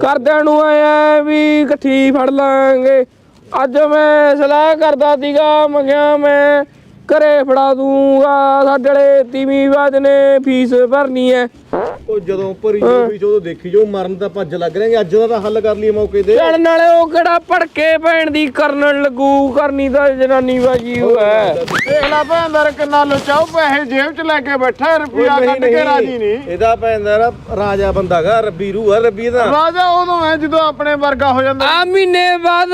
ਕਰਦਿਆਂ ਨੂੰ ਆਇਆ ਵੀ ਇਕੱਠੀ ਫੜ ਲਾਂਗੇ। ਅੱਜ ਮੈਂ ਸਲਾਹ ਕਰਦਾ ਸੀਗਾ ਮੈਂ ਮੈਂ, ਘਰੇ ਫੜਾ ਦੂੰਗਾ, ਸਾਡੇ ਵਾਲੇ ਤੀਵੀਂ ਬਾਦ ਨੇ ਫੀਸ ਭਰਨੀ ਹੈ। ਉਹ ਜਦੋਂ ਭਰੀ ਜੋ ਵੀ ਜਦੋਂ ਦੇਖੀ ਜੋ ਮਰਨ ਦਾ ਭੱਜ ਲੱਗ ਰਹੇ ਅੱਜ ਦਾ ਤਾਂ ਹੱਲ ਕਰ ਲਈਏ ਮੌਕੇ ਤੇ। ਚੜ ਨਾਲੇ ਉਹ ਕਿਹੜਾ ਭੜਕੇ ਭੈਣ ਦੀ ਕਰਨ ਲੱਗੂ ਕਰਨੀ ਤਾਂ ਜਨਾਨੀ ਬਾਜੀ ਹੋਇਆ ਦੇਖ ਲੈ ਭੈਣ ਦਾ ਕਿੰਨਾ ਲੁਚਾਉ ਪੈਸੇ ਜੇਬ 'ਚ ਲੈ ਕੇ ਬੈਠਾ ਰੁਪਿਆ ਕੱਢ ਕੇ ਰਾਜੀ ਨਹੀਂ। ਇਹਦਾ ਪੈਂਦਾ ਰਾ ਰਾਜਾ ਬੰਦਾਗਾ ਰੱਬੀ ਰੂ ਆ ਰੱਬੀ ਦਾ ਰਾਜਾ ਉਦੋਂ ਹੈ ਜਦੋਂ ਆਪਣੇ ਵਰਗਾ ਹੋ ਜਾਂਦਾ। ਆ ਮਹੀਨੇ ਬਾਅਦ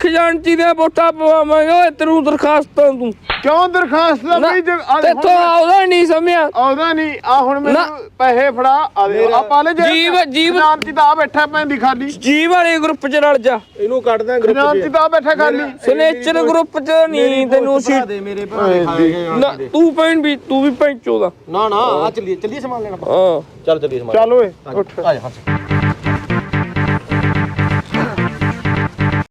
ਖਜ਼ਾਨਚੀ ਦੇ ਵੋਟਾਂ ਪਵਾਵਾਂਗੇ ਓਏ ਤੈਨੂੰ ਦਰਖਾਸਤਾਂ ਤੂੰ ਕਿਉਂ ਦਰਖਾਸਤ ਆ ਤੇ ਤੋ ਆਉਦਾ ਨਹੀਂ ਸਮਿਆ। ਆਉਦਾ ਨਹੀਂ। ਆ ਹੁਣ ਮੈਨੂੰ ਪੈਸੇ ਫੜਾ ਆ ਦੇ ਆ ਪਾ ਲੈ ਜੀਵ ਜੀਵ ਖਜ਼ਾਨਚੀ ਤਾਂ ਆ ਬੈਠਾ ਭੈਣ ਦੀ ਖਾਲੀ। ਜੀ ਵਾਲੇ ਗਰੁੱਪ ਚ ਰਲ ਜਾ। ਇਹਨੂੰ ਕੱਢ ਦਾਂ ਗਰੁੱਪ ਖਜ਼ਾਨਚੀ ਤਾਂ ਆ ਬੈਠਾ ਖਾਲੀ। ਸਨੇਚਰ ਗਰੁੱਪ ਚ ਨਹੀਂ ਤੈਨੂੰ ਸੀ ਦੇ ਮੇਰੇ ਭਰਾ ਦੇ ਖਾਏ ਗਏ ਨਾ ਤੂੰ ਪੈਣ ਵੀ ਤੂੰ ਵੀ ਪੈਂਚੋ ਦਾ ਨਾ ਨਾ ਆ ਚੱਲੀਏ ਚੱਲੀਏ ਸਮਾਨ ਲੈਣਾ ਹਾਂ। ਚੱਲ ਚੱਲੀਏ ਸਮਾਨ। ਚੱਲ ਓਏ ਉੱਠ। ਆ ਜਾ ਹੱਥ